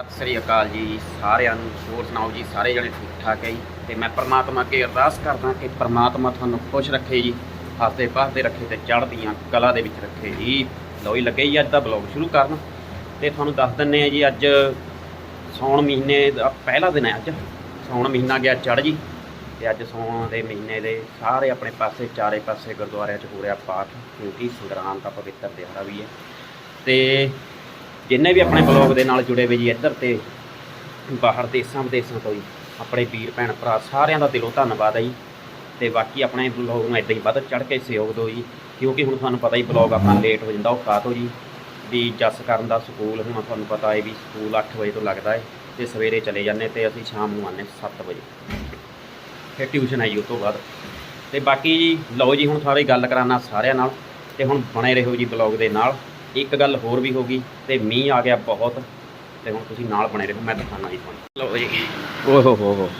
ਸਤਿ ਸ੍ਰੀ ਅਕਾਲ ਜੀ ਸਾਰਿਆਂ ਨੂੰ, ਹੋਰ ਸੁਣਾਓ ਜੀ, ਸਾਰੇ ਜਣੇ ਠੀਕ ਠਾਕ ਹੈ ਜੀ? ਤੇ ਮੈਂ ਪ੍ਰਮਾਤਮਾ ਅੱਗੇ ਅਰਦਾਸ ਕਰਦਾ ਕਿ ਪ੍ਰਮਾਤਮਾ ਤੁਹਾਨੂੰ ਖੁਸ਼ ਰੱਖੇ ਜੀ, ਹੱਸਦੇ ਪਾਸਦੇ ਰੱਖੇ ਤੇ ਚੜ੍ਹਦੀਆਂ ਕਲਾ ਦੇ ਵਿੱਚ ਰੱਖੇ ਜੀ। ਲਓ ਹੀ ਲੱਗੇ ਜੀ ਅੱਜ ਦਾ ਬਲੌਗ ਸ਼ੁਰੂ ਕਰਨ ਤੇ ਤੁਹਾਨੂੰ ਦੱਸ ਦਿੰਨੇ ਆ ਜੀ, ਅੱਜ ਸੌਣ ਮਹੀਨੇ ਦਾ ਪਹਿਲਾ ਦਿਨ ਹੈ ਅੱਜ। ਸੌਣ ਮਹੀਨਾ ਗਿਆ ਚੜ੍ਹ ਜੀ ਤੇ ਅੱਜ ਸੌਣ ਦੇ ਮਹੀਨੇ ਦੇ ਸਾਰੇ ਆਪਣੇ ਪਾਸੇ, ਚਾਰੇ ਪਾਸੇ ਗੁਰਦੁਆਰਿਆਂ 'ਚ ਹੋ ਰਿਹਾ ਪਾਠ, ਕਿਉਂਕਿ ਸੰਗਰਾਂਦ ਦਾ ਪਵਿੱਤਰ ਦਿਹਾੜਾ ਵੀ ਹੈ। ਤੇ ਜਿੰਨੇ ਵੀ ਆਪਣੇ ਬਲੌਗ ਦੇ ਨਾਲ ਜੁੜੇ ਹੋਏ ਜੀ ਇੱਧਰ ਤੇ ਬਾਹਰ ਦੇਸਾਂ ਵਿਦੇਸਾਂ ਤੋਂ ਜੀ, ਆਪਣੇ ਵੀਰ, ਭੈਣ, ਭਰਾ ਸਾਰਿਆਂ ਦਾ ਦਿਲੋਂ ਧੰਨਵਾਦ ਹੈ ਜੀ। ਤੇ ਬਾਕੀ ਆਪਣੇ ਬਲੌਗ ਨੂੰ ਇਦਾਂ ਹੀ ਵੱਧ ਚੜ੍ਹ ਕੇ ਸਹਿਯੋਗ ਦਿਓ ਜੀ, ਕਿਉਂਕਿ ਹੁਣ ਤੁਹਾਨੂੰ ਪਤਾ ਹੀ ਬਲੌਗ ਆਪਣਾ ਲੇਟ ਹੋ ਜਾਂਦਾ ਉਹ ਕਾਹਤੋਂ ਜੀ। ਵੀ ਜੱਸ ਕਰਨ ਦਾ ਸਕੂਲ, ਹੁਣ ਤੁਹਾਨੂੰ ਪਤਾ ਹੈ ਵੀ ਸਕੂਲ 8 ਵਜੇ ਤੋਂ ਲੱਗਦਾ ਹੈ ਤੇ ਸਵੇਰੇ ਚਲੇ ਜਾਂਦੇ ਤੇ ਅਸੀਂ ਸ਼ਾਮ ਨੂੰ ਆਉਂਦੇ 7 ਵਜੇ। ਫਿਰ ਟਿਊਸ਼ਨ ਆਈ ਉਸ ਤੋਂ ਬਾਅਦ। ਤੇ ਬਾਕੀ ਜੀ, ਲਓ ਜੀ ਹੁਣ ਸਾਰੇ ਗੱਲ ਕਰਾਨਾ ਸਾਰਿਆਂ ਨਾਲ, ਤੇ ਹੁਣ ਬਣੇ ਰਹੋ ਜੀ ਬਲੌਗ ਦੇ ਨਾਲ। ਇੱਕ ਗੱਲ ਹੋਰ ਵੀ ਹੋ ਗਈ ਤੇ ਮੀਂਹ ਆ ਗਿਆ ਬਹੁਤ ਤੇ ਹੁਣ ਤੁਸੀਂ ਨਾਲ ਬਣੇ ਰਹੋ ਮੈਂ ਦਿਖਾਣਾ ਜੀ ਤੁਹਾਨੂੰ। ਲਓ ਜੀ। ਓਹ ਹੋ ਹੋ। ਹੋ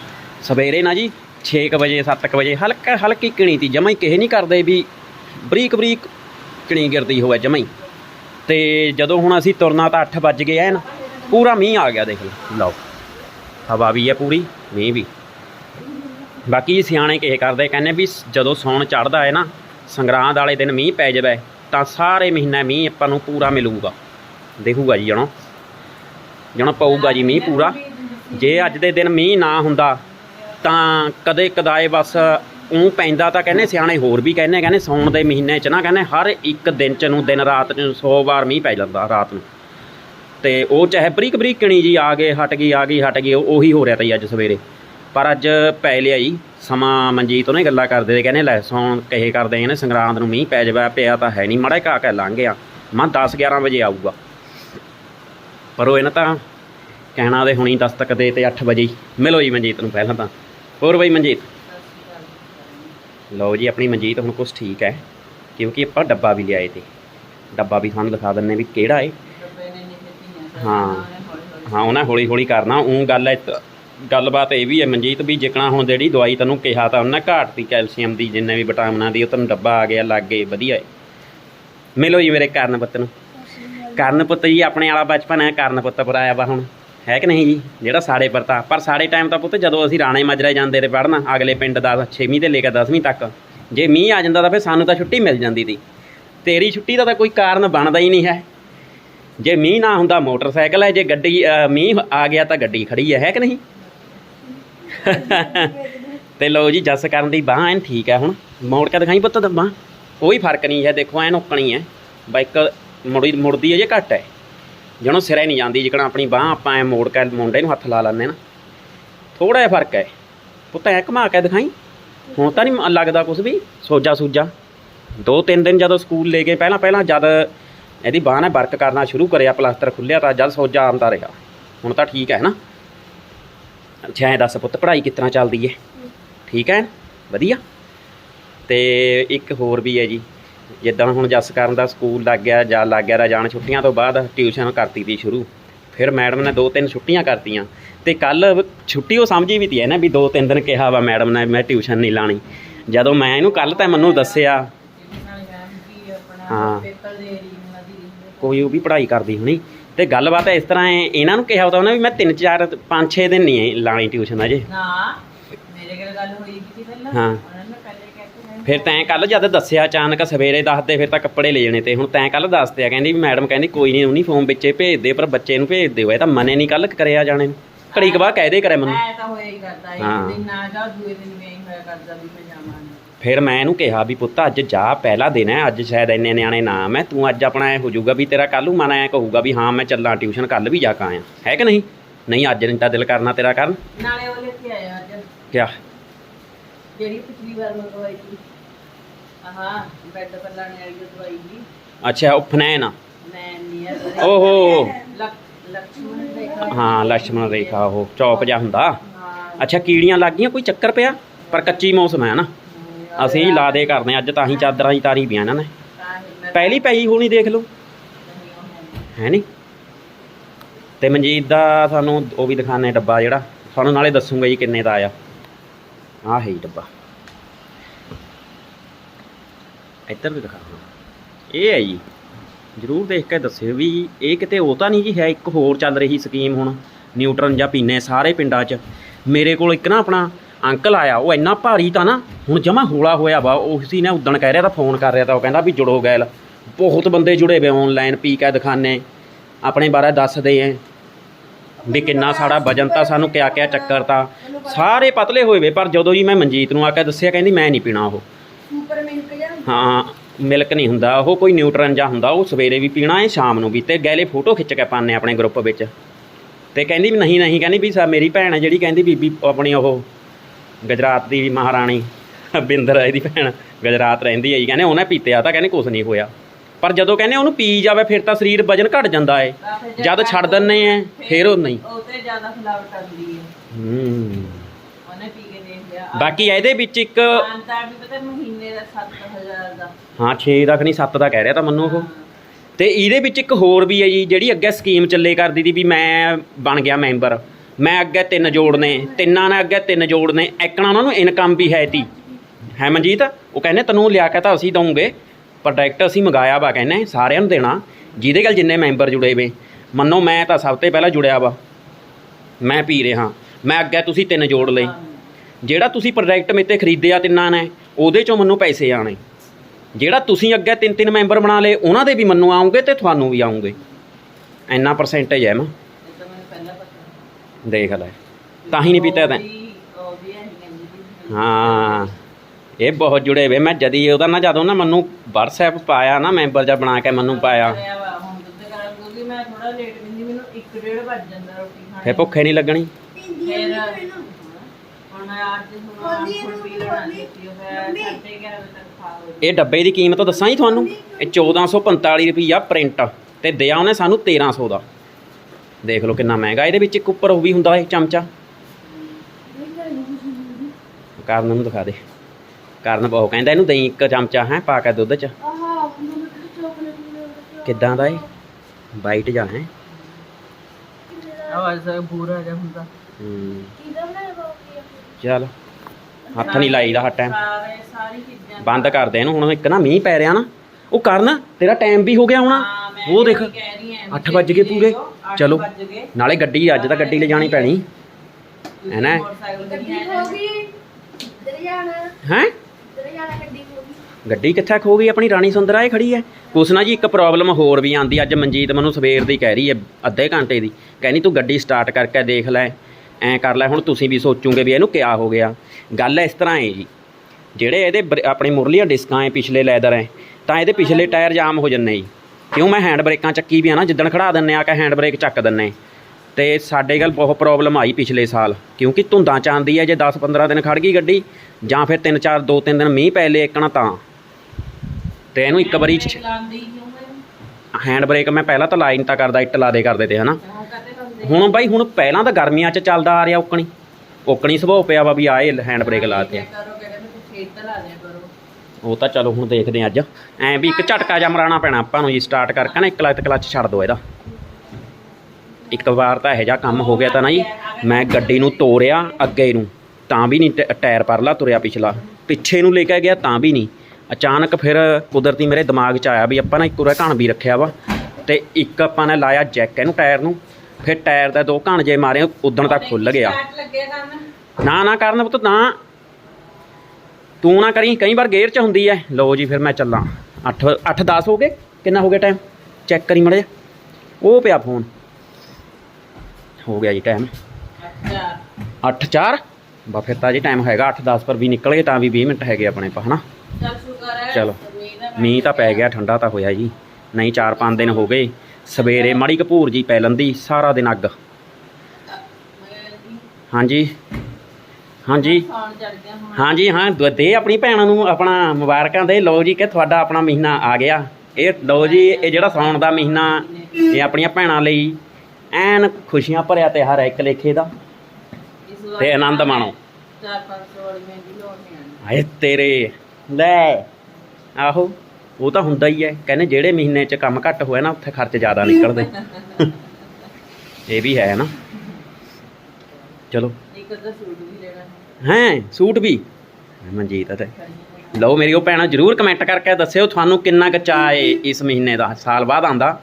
ਸਵੇਰੇ ਨਾ ਜੀ 6 ਵਜੇ 7 ਵਜੇ ਹਲਕਾ ਹਲਕੀ ਕਿਣੀ ਤੀ ਜਮਾ ਹੀ ਕਿਸੇ ਨਹੀਂ ਕਰਦੇ ਵੀ ਬਰੀਕ ਬਰੀਕ ਕਿਣੀ ਗਿਰਦੀ ਹੋਵੇ ਜਮਾ ਹੀ। ਤੇ ਜਦੋਂ ਹੁਣ ਅਸੀਂ ਤੁਰਨਾ ਤਾਂ 8 ਵੱਜ ਗਏ ਐਨ ਪੂਰਾ ਮੀਂਹ ਆ ਗਿਆ ਦੇਖ ਲਓ। ਲਓ ਹਵਾ ਵੀ ਹੈ ਪੂਰੀ ਮੀਂਹ ਵੀ। ਬਾਕੀ ਸਿਆਣੇ ਕਿਹ ਕਰਦੇ ਕਹਿੰਦੇ ਵੀ ਜਦੋਂ ਸੌਣ ਚੜਦਾ ਹੈ ਨਾ ਸੰਗਰਾਂਦ ਵਾਲੇ ਦਿਨ ਮੀਂਹ ਪੈ ਜਾਵੇ। ਤਾਂ ਸਾਰੇ ਮਹੀਨਾ ਮੀਂਹ ਆਪਾਂ ਨੂੰ ਪੂਰਾ ਮਿਲੂਗਾ। ਦੇਖੂਗਾ ਜੀ ਜਣੋ। ਜਣੋ ਪਊਗਾ ਜੀ ਮੀਂਹ ਪੂਰਾ। ਜੇ ਅੱਜ ਦੇ ਦਿਨ ਮੀਂਹ ਨਾ ਹੁੰਦਾ, ਤਾਂ ਕਦੇ ਕਦਾਏ ਬਸ ਉਹ ਪੈਂਦਾ ਤਾਂ ਕਹਿੰਦੇ ਸਿਆਣੇ ਹੋਰ ਵੀ ਕਹਿੰਦੇ ਕਹਿੰਦੇ ਸੌਣ ਦੇ ਮਹੀਨੇ 'ਚ ਨਾ ਕਹਿੰਦੇ ਹਰ ਇੱਕ ਦਿਨ 'ਚ ਨੂੰ ਦਿਨ ਰਾਤ ਨੂੰ 100 ਵਾਰ ਮੀਂਹ ਪੈ ਜਾਂਦਾ ਰਾਤ ਨੂੰ। ਤੇ ਉਹ ਚਾਹੇ ਬਰੀਕ ਬਰੀਕ ਕਣੀ ਜੀ ਆ ਗਏ, ਹਟ ਗਈ, ਆ ਗਈ, ਹਟ ਗਈ, ਉਹ- ਉਹੀ ਹੋ ਰਿਹਾ ਤਾ ਜੀ ਅੱਜ ਸਵੇਰੇ। ਪਰ ਅੱਜ ਪੈ ਲਿਆ ਜੀ। ਸਮਾਂ ਮਨਜੀਤ ਉਹਨੇ ਗੱਲਾਂ ਕਰਦੇ ਤੇ ਕਹਿੰਦੇ ਲੈ ਸੌਣ ਕਹੇ ਕਰਦੇ ਨੇ ਸੰਗਰਾਂਦ ਨੂੰ ਮੀਂਹ ਪੈ ਜਾਵੇ ਪਿਆ ਤਾਂ ਹੈ ਨਹੀਂ ਮੜਾ ਕਾ ਕੇ ਲੰਘ ਗਿਆ। ਮੈਂ 10 11 ਵਜੇ ਆਊਗਾ। ਪਰ ਉਹ ਇਹਨਾਂ ਤਾਂ ਕਹਿਣਾ ਦੇ ਹੁਣੀ ਦਸਤਕ ਦੇ ਤੇ 8 ਵਜੇ ਹੀ। ਮਿਲੋ ਜੀ ਮਨਜੀਤ ਨੂੰ ਪਹਿਲਾਂ ਤਾਂ। ਹੋਰ ਬਈ ਮਨਜੀਤ? ਲਓ ਜੀ ਆਪਣੀ ਮਨਜੀਤ ਹੁਣ ਕੁਛ ਠੀਕ ਹੈ ਕਿਉਂਕਿ ਆਪਾਂ ਡੱਬਾ ਵੀ ਲਿਆਏ ਤੇ। ਡੱਬਾ ਵੀ ਤੁਹਾਨੂੰ ਦਿਖਾ ਦਿੰਨੇ ਵੀ ਕਿਹੜਾ ਏ ਹਾਂ। ਹਾਂ ਉਹਨਾਂ ਹੌਲੀ ਹੌਲੀ ਕਰਨਾ। ਉਹ ਗੱਲ ਹੈ ਗੱਲਬਾਤ ਇਹ ਵੀ ਹੈ ਮਨਜੀਤ ਵੀ ਜਿਕਣਾ ਹੁਣ ਜਿਹੜੀ ਦਵਾਈ ਤੈਨੂੰ ਕਿਹਾ ਤਾਂ ਉਹਨਾਂ ਘਾਟਤੀ ਕੈਲਸ਼ੀਅਮ ਦੀ, ਜਿੰਨੇ ਵੀ ਵਿਟਾਮਿਨਾਂ ਦੀ, ਉਹ ਤੈਨੂੰ ਡੱਬਾ ਆ ਗਿਆ, ਲੱਗ ਗਏ, ਵਧੀਆ ਹੈ। ਮਿਲੋ ਜੀ ਮੇਰੇ ਕਰਨ ਪੁੱਤ ਨੂੰ। ਕਰਨ ਪੁੱਤ ਜੀ, ਆਪਣੇ ਵਾਲਾ ਬਚਪਨ ਹੈ ਕਰਨ ਪੁੱਤ ਪਰ ਆਇਆ ਵਾ ਹੁਣ। ਹੈ ਕਿ ਨਹੀਂ ਜੀ? ਜਿਹੜਾ ਸਾਡੇ ਪਰਤਾ ਪਰ ਸਾਡੇ ਟਾਈਮ ਤਾਂ ਪੁੱਤ ਜਦੋਂ ਅਸੀਂ ਰਾਣੇ ਮਾਜਰੇ ਜਾਂਦੇ ਤੇ ਪੜ੍ਹਨ, ਅਗਲੇ ਪਿੰਡ ਦਾ 6ਵੀਂ ਤੇ ਲੈ ਕੇ 10ਵੀਂ ਤੱਕ। ਜੇ ਮੀਂਹ ਆ ਜਾਂਦਾ ਤਾਂ ਫਿਰ ਸਾਨੂੰ ਤਾਂ ਛੁੱਟੀ ਮਿਲ ਜਾਂਦੀ ਸੀ ਤੇਰੀ ਛੁੱਟੀ ਦਾ ਤਾਂ ਕੋਈ ਕਾਰਨ ਬਣਦਾ ਹੀ ਨਹੀਂ ਹੈ। ਜੇ ਮੀਂਹ ਨਾ ਹੁੰਦਾ ਮੋਟਰਸਾਈਕਲ ਹੈ, ਜੇ ਗੱਡੀ ਮੀਂਹ ਆ ਗਿਆ ਤਾਂ ਗੱਡੀ ਖੜੀ ਹੈ ਹੈ ਕਿ ਨਹੀਂ? ਤੇ ਲਓ ਜੀ, ਜੱਸ ਕਰਨ ਦੀ ਬਾਹ ਐਨ ਠੀਕ ਹੈ ਹੁਣ। ਮੋੜ ਕੇ ਦਿਖਾਈ ਪੁੱਤ ਬਾਹ? ਕੋਈ ਫ਼ਰਕ ਨਹੀਂ ਹੈ, ਦੇਖੋ, ਐਨ ਉੱਕਣੀ ਹੈ ਬਾਈਕ ਮੁੜੀ, ਮੁੜਦੀ ਹੈ ਜੇ ਘੱਟ ਹੈ ਜਿਹਨੂੰ ਸਿਰੇ ਨਹੀਂ ਜਾਂਦੀ, ਜਿਕਣਾ ਆਪਣੀ ਬਾਹ ਆਪਾਂ ਐ ਮੋੜ ਕੇ ਮੁੰਡੇ ਨੂੰ ਹੱਥ ਲਾ ਲੈਂਦੇ ਨਾ। ਥੋੜਾ ਜਿਹਾ ਫ਼ਰਕ ਹੈ ਪੁੱਤ ਐ ਘੁਮਾ ਕੇ ਦਿਖਾਈ। ਹੁਣ ਤਾਂ ਨਹੀਂ ਲੱਗਦਾ ਕੁਝ ਵੀ, ਸੋਜਾ ਸੂਜਾ। ਦੋ ਤਿੰਨ ਦਿਨ ਜਦੋਂ ਸਕੂਲ ਲੈ ਗਏ, ਪਹਿਲਾਂ ਪਹਿਲਾਂ ਜਦ ਇਹਦੀ ਬਾਹ ਨੇ ਵਰਕ ਕਰਨਾ ਸ਼ੁਰੂ ਕਰਿਆ ਪਲਾਸਟਰ ਖੁੱਲਿਆ ਤਾਂ ਜਦ ਸੋਜਾ ਆਉਂਦਾ ਰਿਹਾ। ਹੁਣ ਤਾਂ ਠੀਕ ਹੈ ਨਾ? ਅੱਛਾ ਐਂ ਦੱਸ ਪੁੱਤ ਪੜ੍ਹਾਈ ਕਿਸ ਤਰ੍ਹਾਂ ਚੱਲਦੀ ਹੈ ਠੀਕ ਹੈ ਵਧੀਆ। ਤੇ ਇੱਕ ਹੋਰ ਵੀ ਹੈ ਜੀ ਜਿੱਦਾਂ ਹੁਣ ਜਸ ਕਰਨ ਦਾ ਸਕੂਲ ਲੱਗ ਗਿਆ ਜਾਂ ਲੱਗ ਗਿਆ ਜਾਣ ਛੁੱਟੀਆਂ ਤੋਂ ਬਾਅਦ ਟਿਊਸ਼ਨ ਕਰਤੀ ਤੀ ਸ਼ੁਰੂ। ਫਿਰ ਮੈਡਮ ਨੇ ਦੋ ਤਿੰਨ ਛੁੱਟੀਆਂ ਕਰਤੀਆਂ। ਤੇ ਕੱਲ ਛੁੱਟੀ ਉਹ ਸਮਝੀ ਵੀ ਤੀ ਹੈ ਨਾ ਵੀ ਦੋ ਤਿੰਨ ਦਿਨ ਕਿਹਾ ਵਾ ਮੈਡਮ ਨੇ ਮੈਂ ਟਿਊਸ਼ਨ ਨਹੀਂ ਲਾਣੀ। ਜਦੋਂ ਮੈਂ ਇਹਨੂੰ ਕੱਲ ਤਾਂ ਮੈਨੂੰ ਦੱਸਿਆ। ਹਾਂ। ਕੋਈ ਉਹ ਵੀ ਪੜ੍ਹਾਈ ਕਰਦੀ ਹੋਣੀ। ਤੇ ਗੱਲਬਾਤ ਇਸ ਤਰ੍ਹਾਂ ਹੈ ਇਹਨਾਂ ਨੂੰ ਕਿਹਾ ਤਾਂ ਉਹਨੇ ਵੀ ਮੈਂ ਤਿੰਨ ਚਾਰ ਪੰਜ ਛੇ ਦਿਨ ਨਹੀਂ ਲਾਣੀ ਟਿਊਸ਼ਨ ਅਜੇ ਨਾ ਮੇਰੇ ਕੋਲ ਗੱਲ ਹੋਈ ਸੀ ਪਹਿਲਾਂ ਹਾਂ। ਉਹਨਾਂ ਨੇ ਪਹਿਲੇ ਕਹਿੰਦੇ ਫਿਰ ਤੈਂ ਕੱਲ ਜਦ ਦੱਸਿਆ ਅਚਾਨਕ ਸਵੇਰੇ ਦੱਸਦੇ ਫਿਰ ਤਾਂ ਕੱਪੜੇ ਲੈ ਜਾਣੇ ਤੇ ਹੁਣ ਤੈਂ ਕੱਲ ਦੱਸਦੇ ਆ ਕਹਿੰਦੀ ਵੀ ਮੈਡਮ ਕਹਿੰਦੀ ਕੋਈ ਨਹੀਂ ਯੂਨੀਫਾਰਮ ਵਿੱਚੇ ਭੇਜ ਦੇ ਪਰ ਬੱਚੇ ਨੂੰ ਭੇਜ ਦਿਓ ਇਹ ਤਾਂ ਮਨੇ ਨਹੀਂ ਕੱਲ ਕਰਿਆ ਜਾਣੇ ਨੂੰ ਘੜੀ ਕੁ ਬਾਅਦ ਕਹਿ ਦੇ ਕਰੇ ਮੈਨੂੰ ਮੈਂ ਤਾਂ ਹੋਇਆ ਹੀ ਕਰਦਾ। ਇੱਕ ਦਿਨ ਨਾ ਜਾ ਦੂਏ ਦਿਨ ਹੀ ਹੋਇਆ ਕਰਦਾ ਵੀ ਮੈਂ ਜਾਵਾਂ ਨਾ। ਫਿਰ ਮੈਂ ਇਹਨੂੰ ਕਿਹਾ ਵੀ ਪੁੱਤ ਅੱਜ ਜਾ ਪਹਿਲਾ ਦਿਨ ਹੈ ਅੱਜ ਸ਼ਾਇਦ ਇੰਨੇ ਨਿਆਣੇ ਨਾ ਮੈਂ ਤੂੰ ਅੱਜ ਆਪਣਾ ਇਹ ਹੋ ਜਾਊਗਾ ਵੀ ਤੇਰਾ ਕੱਲ੍ਹ ਨੂੰ ਮਨ ਆਇਆ ਕਹੂਗਾ ਵੀ ਹਾਂ ਮੈਂ ਚੱਲਾਂ ਟਿਊਸ਼ਨ ਕੱਲ੍ਹ ਵੀ ਜਾ ਕੇ ਆਇਆ। ਹੈ ਕਿ ਨਹੀਂ? ਨਹੀਂ ਅੱਜ ਨਹੀਂ ਤਾਂ ਦਿਲ ਕਰਨਾ ਤੇਰਾ ਕਰਨ। ਨਾਲੇ ਉਹ ਲੈ ਕੇ ਆਇਆ ਅੱਜ। ਕਿਆ? ਜਿਹੜੀ ਪਿਛਲੀ ਵਾਰ ਮੰਗਵਾਈ ਸੀ। ਆਹਾ ਬੈੱਡ ਪਰ ਲਾਣੇ ਵਾਲੀ ਉਹ ਦਵਾਈ ਜੀ। ਅੱਛਾ ਉਹ ਫਨੈ ਨਾ ਮੈਂ ਨਹੀਂ ਆ ਓਹੋ। ਲਕਸ਼ਮਣ ਰੇਖਾ। ਹਾਂ ਲਕਸ਼ਮਣ ਰੇਖਾ ਉਹ ਚੌਪ ਜਾ ਹੁੰਦਾ। ਅੱਛਾ ਕੀੜੀਆਂ ਲੱਗ ਗਈਆਂ ਕੋਈ ਚੱਕਰ ਪਿਆ? ਪਰ ਕੱਚੀ ਮੌਸਮ ਹੈ ਨਾ। ਅਸੀਂ ਹੀ ਲਾ ਦੇ ਕਰਦੇ ਹਾਂ, ਅੱਜ ਤਾਂ ਹੀ ਚਾਦਰਾਂ ਦੀ ਤਾਰੀ ਪਿਆ ਇਹਨਾਂ ਨੇ। ਪਹਿਲੀ ਪਈ ਹੋਣੀ ਦੇਖ ਲਓ। ਹੈ ਨਹੀਂ? ਤੇ ਮਨਜੀਤ ਦਾ ਸਾਨੂੰ ਉਹ ਵੀ ਦਿਖਾਣੇ ਡੱਬਾ ਜਿਹੜਾ। ਤੁਹਾਨੂੰ ਨਾਲੇ ਦੱਸੂਗਾ ਜੀ ਕਿੰਨੇ ਦਾ ਆਇਆ। ਆਹ ਹੈ ਡੱਬਾ। ਇੱਧਰ ਵੀ ਦਿਖਾਉਣਾ ਇਹ ਹੈ ਜੀ। ਜਰੂਰ ਦੇਖ ਕੇ ਦੱਸਿਓ ਵੀ ਇਹ ਕਿਤੇ ਉਹ ਤਾਂ ਨਹੀਂ ਜੀ ਹੈ, ਇੱਕ ਹੋਰ ਚੱਲ ਰਹੀ ਸਕੀਮ ਹੁਣ। ਨਿਊਟਰਨ ਜਾਂ ਪੀਨੇ ਸਾਰੇ ਪਿੰਡਾਂ 'ਚ। ਮੇਰੇ ਕੋਲ ਇੱਕ ਨਾ ਆਪਣਾ ਅੰਕਲ ਆਇਆ ਉਹ ਇੰਨਾ ਭਾਰੀ ਤਾਂ ਨਾ ਹੁਣ ਜਮਾ ਹੋਲਾ ਹੋਇਆ ਵਾ ਉਸੀ ਨੇ ਉਦਣ ਕਹਿ ਰਿਹਾ ਤਾਂ ਫੋਨ ਕਰ ਰਿਹਾ ਤਾਂ ਉਹ ਕਹਿੰਦਾ ਵੀ ਜੁੜੋ ਗੈਲ। ਬਹੁਤ ਬੰਦੇ ਜੁੜੇ ਵੇ ਆਨਲਾਈਨ ਪੀ ਕੇ ਦਿਖਾਣੇ ਆਪਣੇ ਬਾਰੇ ਦੱਸਦੇ ਐ। ਵੀ ਕਿੰਨਾ ਸਾਡਾ ਵਜਨ ਤਾਂ ਸਾਨੂੰ ਕਿਆ ਕਿਆ ਚੱਕਰ ਤਾਂ ਸਾਰੇ ਪਤਲੇ ਹੋਏ ਵੇ ਪਰ ਜਦੋਂ ਜੀ ਮੈਂ ਮਨਜੀਤ ਨੂੰ ਆ ਕੇ ਦੱਸਿਆ ਕਹਿੰਦੀ ਮੈਂ ਨਹੀਂ ਪੀਣਾ ਉਹ। ਸੁਪਰ ਮਿਲਕ ਜਾਂ? ਹਾਂ ਮਿਲਕ ਨਹੀਂ ਹੁੰਦਾ ਉਹ ਕੋਈ ਨਿਊਟਰਨ ਜਾਂ ਹੁੰਦਾ ਉਹ ਸਵੇਰੇ ਵੀ ਪੀਣਾ ਹੈ ਸ਼ਾਮ ਨੂੰ ਵੀ ਤੇ ਗੈਲੇ ਫੋਟੋ ਖਿੱਚ ਕੇ ਪਾਣੇ ਆਪਣੇ ਗਰੁੱਪ ਵਿੱਚ। ਤੇ ਕਹਿੰਦੀ ਵੀ ਨਹੀਂ ਨਹੀਂ ਕਹਿੰਦੀ ਵੀ ਸਾ ਮੇਰੀ ਭੈਣ ਹੈ ਜਿਹੜੀ ਕਹਿੰਦੀ ਬੀਬੀ ਆਪਣੀ ਉਹ ਗੁਜਰਾਤ ਦੀ ਮਹਾਰਾਣੀ ਬਿੰਦਰ ਹੈ ਇਹਦੀ ਭੈਣ ਗੁਜਰਾਤ ਰਹਿੰਦੀ ਹੈ ਜੀ। ਕਹਿੰਦੇ ਉਹਨੇ ਪੀਤਿਆ ਤਾਂ ਕਹਿੰਦੇ ਕੁਝ ਨਹੀਂ ਹੋਇਆ। ਪਰ ਜਦੋਂ ਕਹਿੰਦੇ ਉਹਨੂੰ ਪੀ ਜਾਵੇ ਫਿਰ ਤਾਂ ਸਰੀਰ ਵਜਨ ਘਟ ਜਾਂਦਾ ਫਿਰ ਜਦ ਛੱਡ ਦਿੰਨੇ ਆ ਫਿਰ ਉਹ ਨਹੀਂ। ਉਹ ਤੇ ਜ਼ਿਆਦਾ ਫਲਾਵਟ ਆਉਂਦੀ ਹੈ ਹੂੰ। ਉਹਨੇ ਪੀ ਕੇ ਦੇਖ ਲਿਆ। ਬਾਕੀ ਇਹਦੇ ਵਿੱਚ ਇੱਕ ਅੰਤਾਰ ਵੀ ਪਤਾ ਮਹੀਨੇ ਦਾ 7000 ਦਾ। ਹਾਂ 6 ਦਾ ਨਹੀਂ 7 ਦਾ ਕਹਿ ਰਿਹਾ ਤਾਂ ਮੈਨੂੰ ਉਹ। ਤੇ ਇਹਦੇ ਵਿੱਚ ਇੱਕ ਹੋਰ ਵੀ ਹੈ ਜੀ ਜਿਹੜੀ ਅੱਗੇ ਸਕੀਮ ਚੱਲੇ ਕਰਦੀ ਦੀ ਵੀ ਮੈਂ ਬਣ ਗਿਆ ਮੈਂਬਰ। ਮੈਂ ਅੱਗੇ ਤਿੰਨ ਜੋੜਨੇ ਤਿੰਨਾਂ ਨੇ ਅੱਗੇ ਤਿੰਨ ਜੋੜਨੇ ਐਕਣਾ ਉਹਨਾਂ ਨੂੰ ਇਨਕਮ ਵੀ ਹੈ ਤੀ। ਹੈ ਮਨਜੀਤ? ਉਹ ਕਹਿੰਦੇ, ਤੈਨੂੰ ਲਿਆ ਕੇ ਤਾਂ ਅਸੀਂ ਦਵਾਂਗੇ ਪ੍ਰੋਡਕਟ ਅਸੀਂ ਮੰਗਾਇਆ ਵਾ, ਕਹਿੰਦੇ, ਸਾਰਿਆਂ ਨੂੰ ਦੇਣਾ। ਜਿਹਦੇ ਗੱਲ ਜਿੰਨੇ ਮੈਂਬਰ ਜੁੜੇ ਵੇ। ਮੰਨੋ, ਮੈਂ ਤਾਂ ਸਭ ਤੋਂ ਪਹਿਲਾਂ ਜੁੜਿਆ ਵਾ। ਮੈਂ ਪੀ ਰਿਹਾ। ਮੈਂ ਅੱਗੇ ਤੁਸੀਂ ਤਿੰਨ ਜੋੜ ਲਈ ਜਿਹੜਾ ਤੁਸੀਂ ਪ੍ਰੋਡਕਟ ਮੇਤੇ ਖਰੀਦਿਆ ਤਿੰਨਾਂ ਨੇ, ਉਹਦੇ ਚੋਂ ਮੈਨੂੰ ਪੈਸੇ ਆਣੇ ਜਿਹੜਾ ਤੁਸੀਂ ਅੱਗੇ ਤਿੰਨ ਤਿੰਨ ਮੈਂਬਰ ਬਣਾ ਲਏ, ਉਹਨਾਂ ਦੇ ਵੀ ਮੈਨੂੰ ਆਉਂਗੇ ਤੇ ਤੁਹਾਨੂੰ ਵੀ ਆਉਂਗੇ। ਇੰਨਾ ਪਰਸੈਂਟੇਜ ਹੈ ਮੈਂ ਇਹ ਤਾਂ ਮੈਨੂੰ ਪਹਿਲਾਂ ਪਤਾ ਦੇਖ ਲੈ। ਤਾਂ ਹੀ ਨਹੀਂ ਪੀਤਾ ਤੈਂ ਹੈ ਇਹ ਬਹੁਤ ਜੁੜੇ ਵੇ ਮੈਂ ਜਦੀ ਉਹਦਾ ਨਾ ਜਦੋਂ ਨਾ ਮੈਨੂੰ WhatsApp ਪਾਇਆ ਨਾ ਮੈਂਬਰ ਜਾਂ ਬਣਾ ਕੇ ਮੈਨੂੰ ਪਾਇਆ। ਕਰਿਆ ਵਾ, ਹੁਣ ਦੁੱਧ ਕਰਾਂ ਕਿਉਂਕਿ ਮੈਂ ਥੋੜਾ ਲੇਟ ਦਿੰਦੀ ਮੈਨੂੰ 1:30 ਵੱਜ ਜਾਂਦਾ ਰੋਟੀ ਖਾਣ ਫੇ ਭੁੱਖੇ ਨਹੀਂ ਲੱਗਣੀ? ਪਿੰਦੀ ਫਿਰ ਹੈ ਮੈਨੂੰ। ਹੁਣ ਮੈਂ ਅੱਜ ਹੁਣ ਹੁਣ ਪੀ ਲੈਣਾ ਸੀ ਉਹ ਫਿਰ ਸਾਢੇ 11 ਵਜੇ ਤੱਕ ਖਾ ਹੋ ਇਹ ਡੱਬੇ ਦੀ ਕੀਮਤ ਦੱਸਾਂ ਹੀ ਤੁਹਾਨੂੰ? ਇਹ 1445 ਰੁਪਈਆ ਪ੍ਰਿੰਟ ਤੇ ਦਿਆ ਉਹਨੇ ਸਾਨੂੰ 1300 ਦਾ। ਦੇਖ ਲਓ ਕਿੰਨਾ ਮਹਿੰਗਾ। ਇਹਦੇ ਵਿੱਚ ਇੱਕ ਉੱਪਰ ਉਹ ਵੀ ਹੁੰਦਾ ਹੈ ਚਮਚਾ। ਕਰਨ ਨੂੰ ਦਿਖਾ ਦੇ। ਕਰਨ ਬਹੁਤ ਕਹਿੰਦਾ ਇਹਨੂੰ ਦਹੀਂ ਇੱਕ ਚਮਚਾ ਹੈ ਪਾ ਕੇ ਦੁੱਧ ਚ। ਕਿੱਦਾਂ ਦਾ ਇਹ? ਵਾਈਟ ਜਾਂ ਹੈ? ਆਵਾਜ਼ ਜਿਹਾ ਹੁੰਦਾ। ਚੱਲ ਹੱਥ ਨਹੀਂ ਲਾਈਦਾ ਹੱਟ ਟਾਈਮ ਬੰਦ ਕਰ ਦੇ ਇਹਨੂੰ ਹੁਣ ਇੱਕ ਨਾ ਮੀਂਹ ਪੈ ਰਿਹਾ ਨਾ। ਉਹ ਕਰਨ ਤੇਰਾ ਟਾਈਮ ਵੀ ਹੋ ਗਿਆ ਹੋਣਾ। ਹਾਂ, ਉਹ ਦੇਖ ਇਹੀ ਕਹਿ ਰਹੀ ਹਾਂ, ਅੱਠ ਵੱਜ ਗਏ ਪੂਰੇ। ਚਲੋ। ਨਾਲੇ ਗੱਡੀ ਅੱਜ ਤਾਂ ਗੱਡੀ ਲੈ ਜਾਣੀ ਪੈਣੀ। ਹੈ ਨਾ? ਹੈ ਗੱਡੀ ਖੋ ਗਈ ਗੱਡੀ ਕਿੱਥੇ ਖੋ ਗਈ? ਆਪਣੀ ਰਾਣੀ ਸੁੰਦਰਾ ਇਹ ਖੜੀ ਹੈ ਕੁਛ ਨਾ ਜੀ ਇੱਕ ਪ੍ਰੋਬਲਮ ਹੋਰ ਵੀ ਆਂਦੀ। ਅੱਜ ਮਨਜੀਤ ਮੈਨੂੰ ਸਵੇਰ ਦੀ ਕਹਿ ਰਹੀ ਹੈ ਅੱਧੇ ਘੰਟੇ ਦੀ। ਕਹਿੰਦੀ ਤੂੰ ਗੱਡੀ ਸਟਾਰਟ ਕਰਕੇ ਦੇਖ ਲੈ। ਐਂ ਕਰ ਲੈ ਹੁਣ ਤੁਸੀਂ ਵੀ ਸੋਚੋਗੇ ਵੀ ਇਹਨੂੰ ਕਿਆ ਹੋ ਗਿਆ? ਗੱਲ ਇਸ ਤਰ੍ਹਾਂ ਹੈ ਜੀ। ਜਿਹੜੇ ਇਹਦੇ ਆਪਣੀ ਮੁਰਲੀਆਂ ਡਿਸਕਾਂ ਐ ਪਿਛਲੇ ਲੈਦਰ ਐ। ਤਾਂ ਇਹਦੇ ਪਿਛਲੇ ਟਾਇਰ ਜਾਮ ਹੋ ਜੰਨੇ ਜੀ। ਕਿਉਂ ਮੈਂ ਹੈਂਡ ਬ੍ਰੇਕਾਂ ਚੱਕੀ ਵੀ ਆ ਨਾ, ਜਿੱਦਣ ਖੜਾ ਦਿੰਨੇ ਆ ਕਿ ਹੈਂਡ ਬ੍ਰੇਕ ਚੱਕ ਦਿੰਨੇ। ਤੇ ਸਾਡੇ ਗੱਲ ਬਹੁਤ ਪ੍ਰੋਬਲਮ ਆਈ ਪਿਛਲੇ ਸਾਲ, ਕਿਉਂਕਿ ਧੁੰਦਾਂ ਚ ਆਉਂਦੀ ਹੈ ਜੇ 10-15 ਦਿਨ ਖੜ ਗਈ ਗੱਡੀ, ਜਾਂ ਫਿਰ 3-4 2-3 ਦਿਨ ਮੀਂਹ ਪੈ ਲੇ ਇੱਕਣਾ ਤਾਂ। ਤੇ ਇਹਨੂੰ ਇੱਕ ਵਾਰੀ ਚ- ਮੈਂ ਹੈਂਡ ਬ੍ਰੇਕ ਮੈਂ ਪਹਿਲਾਂ ਤਾਂ ਲਾਈਨ ਤਾਂ ਕਰਦਾ, ਇੱਟ ਲਾ ਦੇ ਕਰਦੇ ਤੇ, ਹਨਾ। ਹੁਣ ਹੁਣ ਬਾਈ, ਹੁਣ ਪਹਿਲਾਂ ਤਾਂ ਗਰਮੀਆਂ 'ਚ ਚੱਲਦਾ ਆ ਰਿਹਾ ਓਕਣੀ ਓਕਣੀ ਸੁਭਾਅ ਪਿਆ ਵਾ ਵੀ ਆਏ ਹੈਂਡ ਬ੍ਰੇਕ ਲਾਤੇ ਉਹ ਤਾਂ ਚਲੋ ਹੁਣ ਦੇਖਦੇ ਹਾਂ ਅੱਜ। ਐਂ ਵੀ ਇੱਕ ਝਟਕਾ ਜਿਹਾ ਮਰਾਣਾ ਪੈਣਾ ਆਪਾਂ ਨੂੰ ਜੀ ਸਟਾਰਟ ਕਰਕੇ ਨਾ ਇੱਕ ਲੱਤ ਕਲੱਚ ਛੱਡ ਦੋ ਇਹਦਾ। ਇੱਕ ਵਾਰ ਤਾਂ ਇਹੋ ਜਿਹਾ ਕੰਮ ਹੋ ਗਿਆ ਤਾਂ ਨਾ ਜੀ ਮੈਂ ਗੱਡੀ ਨੂੰ ਤੋਰਿਆ ਅੱਗੇ ਨੂੰ ਤਾਂ ਵੀ ਨਹੀਂ ਟਾਇਰ ਪਰਲਾ ਤੁਰਿਆ ਪਿਛਲਾ। ਪਿੱਛੇ ਨੂੰ ਲੈ ਕੇ ਗਿਆ ਤਾਂ ਵੀ ਨਹੀਂ। ਅਚਾਨਕ ਫਿਰ ਕੁਦਰਤੀ ਮੇਰੇ ਦਿਮਾਗ 'ਚ ਆਇਆ ਵੀ ਆਪਾਂ ਨਾ ਇੱਕ ਉਰੇ ਘਣ ਵੀ ਰੱਖਿਆ ਵਾ ਤੇ ਇੱਕ ਆਪਾਂ ਨੇ ਲਾਇਆ ਜੈਕ ਇਹਨੂੰ ਟਾਇਰ ਨੂੰ। ਫਿਰ ਟਾਇਰ ਦਾ ਦੋ ਘਣ ਜੇ ਮਾਰੇ ਉਦਣ ਤੱਕ ਖੁੱਲ ਗਿਆ। ਨਾ ਨਾ ਕਰਨ ਪੁੱਤ ਨਾ ਤੂੰ ਨਾ ਕਰੀ ਕਈ ਵਾਰ ਗੇਅਰ 'ਚ ਹੁੰਦੀ ਐ। ਲਓ ਜੀ ਫਿਰ ਮੈਂ ਚੱਲਾਂ। 8 8 10 ਹੋ ਗਏ? ਕਿੰਨਾ ਹੋ ਗਿਆ ਟਾਈਮ ਚੈੱਕ ਕਰੀ ਮੜੇ ਉਹ ਪਿਆ ਫੋਨ ਹੋ ਗਿਆ ਜੀ ਟਾਈਮ ਅੱਛਾ 8 4 ਬਾ ਫਿਰ ਤਾਂ ਜੀ ਟਾਈਮ ਹੈਗਾ 8 10 ਪਰ ਵੀ ਨਿਕਲ ਗਏ ਤਾਂ ਵੀ 20 ਮਿੰਟ ਹੈਗੇ ਆਪਣੇ ਪਾ ਹਨਾ? ਚੱਲ ਮੀਂਹ ਤਾਂ ਪੈ ਗਿਆ ਠੰਡਾ ਤਾਂ ਹੋਇਆ ਜੀ। ਨਹੀਂ 4-5 ਦਿਨ ਹੋ ਗਏ। ਸਵੇਰੇ ਮਾੜੀ ਕਪੂਰ ਜੀ ਪੈ ਲੰਦੀ ਸਾਰਾ ਦਿਨ ਅੱਗ। ਹਾਂਜੀ। ਹਾਂਜੀ। ਖਾਣ ਚੜ ਗਿਆ ਹੁਣ। ਹਾਂਜੀ ਹਾਂ ਦ- ਦੇ ਆਪਣੀ ਭੈਣਾਂ ਨੂੰ ਆਪਣਾ ਮੁਬਾਰਕਾਂ ਦੇ। ਲਓ ਜੀ ਕਿ ਤੁਹਾਡਾ ਆਪਣਾ ਮਹੀਨਾ ਆ ਗਿਆ। ਇਹ ਲਓ ਜੀ ਇਹ ਜਿਹੜਾ ਸਾਉਣ ਦਾ ਮਹੀਨਾ ਇਹ ਆਪਣੀਆਂ ਭੈਣਾਂ ਲਈ ਐਨ ਖੁਸ਼ੀਆਂ ਭਰਿਆ ਤਿਉਹਾਰ ਹੈ ਇੱਕ ਲੇਖੇ ਦਾ। ਇਸ ਵਾਰ ਤੇ ਆਨੰਦ ਮਾਣੋ। 4-500 ਵਾਲੀ ਮਹਿੰਦੀ ਲੋੜ ਨਹੀਂ ਆਣੀ ਹਾਏ ਤੇਰੇ ਲੈ ਆਹੋ ਉਹ ਤਾਂ ਹੁੰਦਾ ਹੀ ਹੈ। ਕਹਿੰਦੇ ਜਿਹੜੇ ਮਹੀਨੇ 'ਚ ਕੰਮ ਘੱਟ ਹੋਇਆ ਨਾ ਉੱਥੇ ਖਰਚ ਜ਼ਿਆਦਾ ਨਿਕਲਦੇ। ਇਹ ਵੀ ਹੈ ਨਾ। ਚਲੋ। ਹੈ ਸੂਟ ਵੀ? ਮਨਜੀਤ ਤੇ। ਖੜੀਆਂ ਲਓ ਮੇਰੀ ਉਹ ਭੈਣਾਂ ਜਰੂਰ ਕਮੈਂਟ ਕਰਕੇ ਦੱਸਿਓ ਤੁਹਾਨੂੰ ਕਿੰਨਾ ਕੁ ਚਾਅ ਏ ਇਸ ਮਹੀਨੇ ਦਾ। ਸਾਲ ਬਾਅਦ ਆਂਦਾ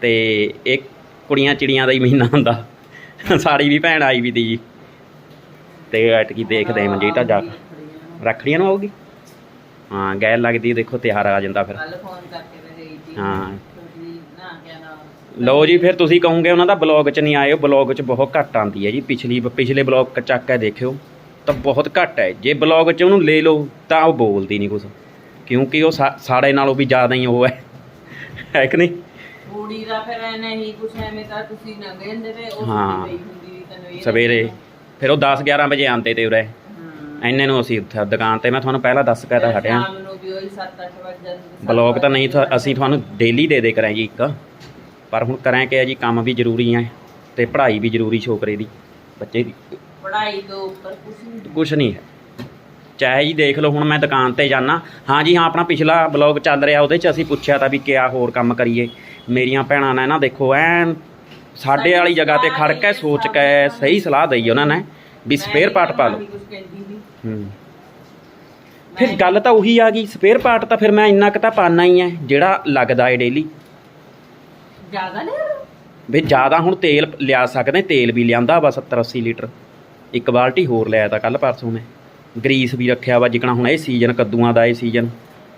ਤੇ ਇਹ ਕੁੜੀਆਂ ਚਿੜੀਆਂ ਦਾ ਹੀ ਮਹੀਨਾ ਹੁੰਦਾ ਸਾੜੀ ਵੀ ਭੈਣ ਆਈ ਵੀ ਤੀ ਜੀ ਤੇ ਐਤਕੀ ਦੇਖਦੇ ਮਨਜੀਤ ਜਾ ਕੇ। ਰੱਖੜੀਆਂ ਨੂੰ ਆਉਗੀ ਹਾਂ ਗੈਰ ਲੱਗਦੀ ਦੇਖੋ ਤਿਉਹਾਰ ਆ ਜਾਂਦਾ ਫਿਰ। ਹਾਂ। ਲਓ ਜੀ ਫਿਰ ਤੁਸੀਂ ਕਹੋਗੇ ਉਹਨਾਂ ਦਾ ਬਲੌਗ 'ਚ ਨਹੀਂ ਆਏ ਬਲੌਗ 'ਚ ਬਹੁਤ ਘੱਟ ਆਉਂਦੀ ਹੈ ਜੀ। ਪਿਛਲੀ ਪਿਛਲੇ ਬਲੌਗ ਚੱਕ ਕੇ ਦੇਖਿਓ ਤਾਂ ਬਹੁਤ ਘੱਟ ਹੈ। ਜੇ ਬਲੌਗ 'ਚ ਉਹਨੂੰ ਲੈ ਲਓ ਤਾਂ ਉਹ ਬੋਲਦੀ ਨਹੀਂ ਕੁਝ ਕਿਉਂਕਿ ਉਹ ਸਾਡੇ ਨਾਲੋਂ ਵੀ ਜ਼ਿਆਦਾ ਹੀ ਉਹ ਹੈ। ਹੈ ਕਿ ਨਹੀਂ? ਕੁੜੀ ਦਾ ਫਿਰ ਐ ਨਹੀਂ ਕੁਛ ਐਵੇਂ ਤਾਂ ਤੁਸੀਂ ਨਾ ਕਹਿੰਦੇ ਤੇ ਉਹ ਹਾਂ। ਸਵੇਰੇ। ਫਿਰ ਉਹ 10 11 ਵਜੇ ਆਉਂਦੇ ਤੇ ਉਰੇ। ਇੰਨੇ ਨੂੰ ਅਸੀਂ ਉੱਥੇ ਦੁਕਾਨ ਤੇ ਮੈਂ ਤੁਹਾਨੂੰ ਪਹਿਲਾਂ ਦੱਸ ਕੇ ਤਾਂ ਹਟਿਆ। ਸ਼ਾਮ ਨੂੰ ਵੀ ਉਹੀ 7-8 ਵਜੇ ਜਾਂਦੇ ਬਲੌਗ ਤਾਂ ਨਹੀਂ ਅਸੀਂ ਤੁਹਾਨੂੰ ਡੇਲੀ ਦੇ ਦੇ ਕਰਾਂ ਜੀ ਇੱਕ। ਪਰ ਹੁਣ ਕਰਾਂ ਕਿ ਜੀ ਕੰਮ ਵੀ ਜ਼ਰੂਰੀ ਹੈ ਤੇ ਪੜ੍ਹਾਈ ਵੀ ਜ਼ਰੂਰੀ ਛੋਕਰੇ ਦੀ ਬੱਚੇ ਦੀ। ਪੜਾਈ ਤੋਂ ਉੱਪਰ ਕੁਛ ਨਹੀਂ। ਕੁਛ ਨਹੀਂ ਹੈ। ਚਾਹੇ ਜੀ ਦੇਖ ਲਓ ਹੁਣ ਮੈਂ ਦੁਕਾਨ ਤੇ ਜਾਣਾ ਹਾਂ ਜੀ ਹਾਂ ਆਪਣਾ ਪਿਛਲਾ ਬਲੌਗ ਚੱਲ ਰਿਹਾ ਉਹਦੇ 'ਚ ਅਸੀਂ ਪੁੱਛਿਆ ਤਾਂ ਵੀ ਕਿਆ ਹੋਰ ਕੰਮ ਕਰੀਏ। ਮੇਰੀਆਂ ਭੈਣਾਂ ਨੇ ਨਾ ਦੇਖੋ ਐਨ ਸਾਡੇ ਵਾਲੀ ਜਗ੍ਹਾ ਤੇ ਖੜ ਕੇ ਸੋਚ ਕੇ ਸਹੀ ਸਲਾਹ ਦਈ ਉਹਨਾਂ ਨੇ ਵੀ ਸਪੇਅਰ ਪਾਰਟ ਪਾ ਲਓ। ਕੁਝ ਹੂੰ। ਫਿਰ ਗੱਲ ਤਾਂ ਉਹੀ ਆ ਗਈ ਸਪੇਅਰ ਪਾਰਟ ਤਾਂ ਫਿਰ ਮੈਂ ਇੰਨਾ ਕੁ ਤਾਂ ਪਾਣਾ ਹੀ ਹੈ ਜਿਹੜਾ ਲੱਗਦਾ ਏ ਡੇਲੀ ਜ਼ਿਆਦਾ ਨਹੀਂ ਵੀ ਜ਼ਿਆਦਾ ਹੁਣ ਤੇਲ ਲਿਆ ਸਕਦੇ ਤੇਲ ਵੀ ਲਿਆਂਦਾ ਵਾ 70 80 ਲੀਟਰ। ਇੱਕ ਬਾਲਟੀ ਹੋਰ ਲਿਆ ਤਾਂ ਕੱਲ ਪਰਸੋਂ ਮੈਂ। ਗਰੀਸ ਵੀ ਰੱਖਿਆ ਵਾ ਜਿਕਣਾ ਹੁਣ ਇਹ ਸੀਜ਼ਨ ਕੱਦੂਆਂ ਦਾ ਇਹ ਸੀਜ਼ਨ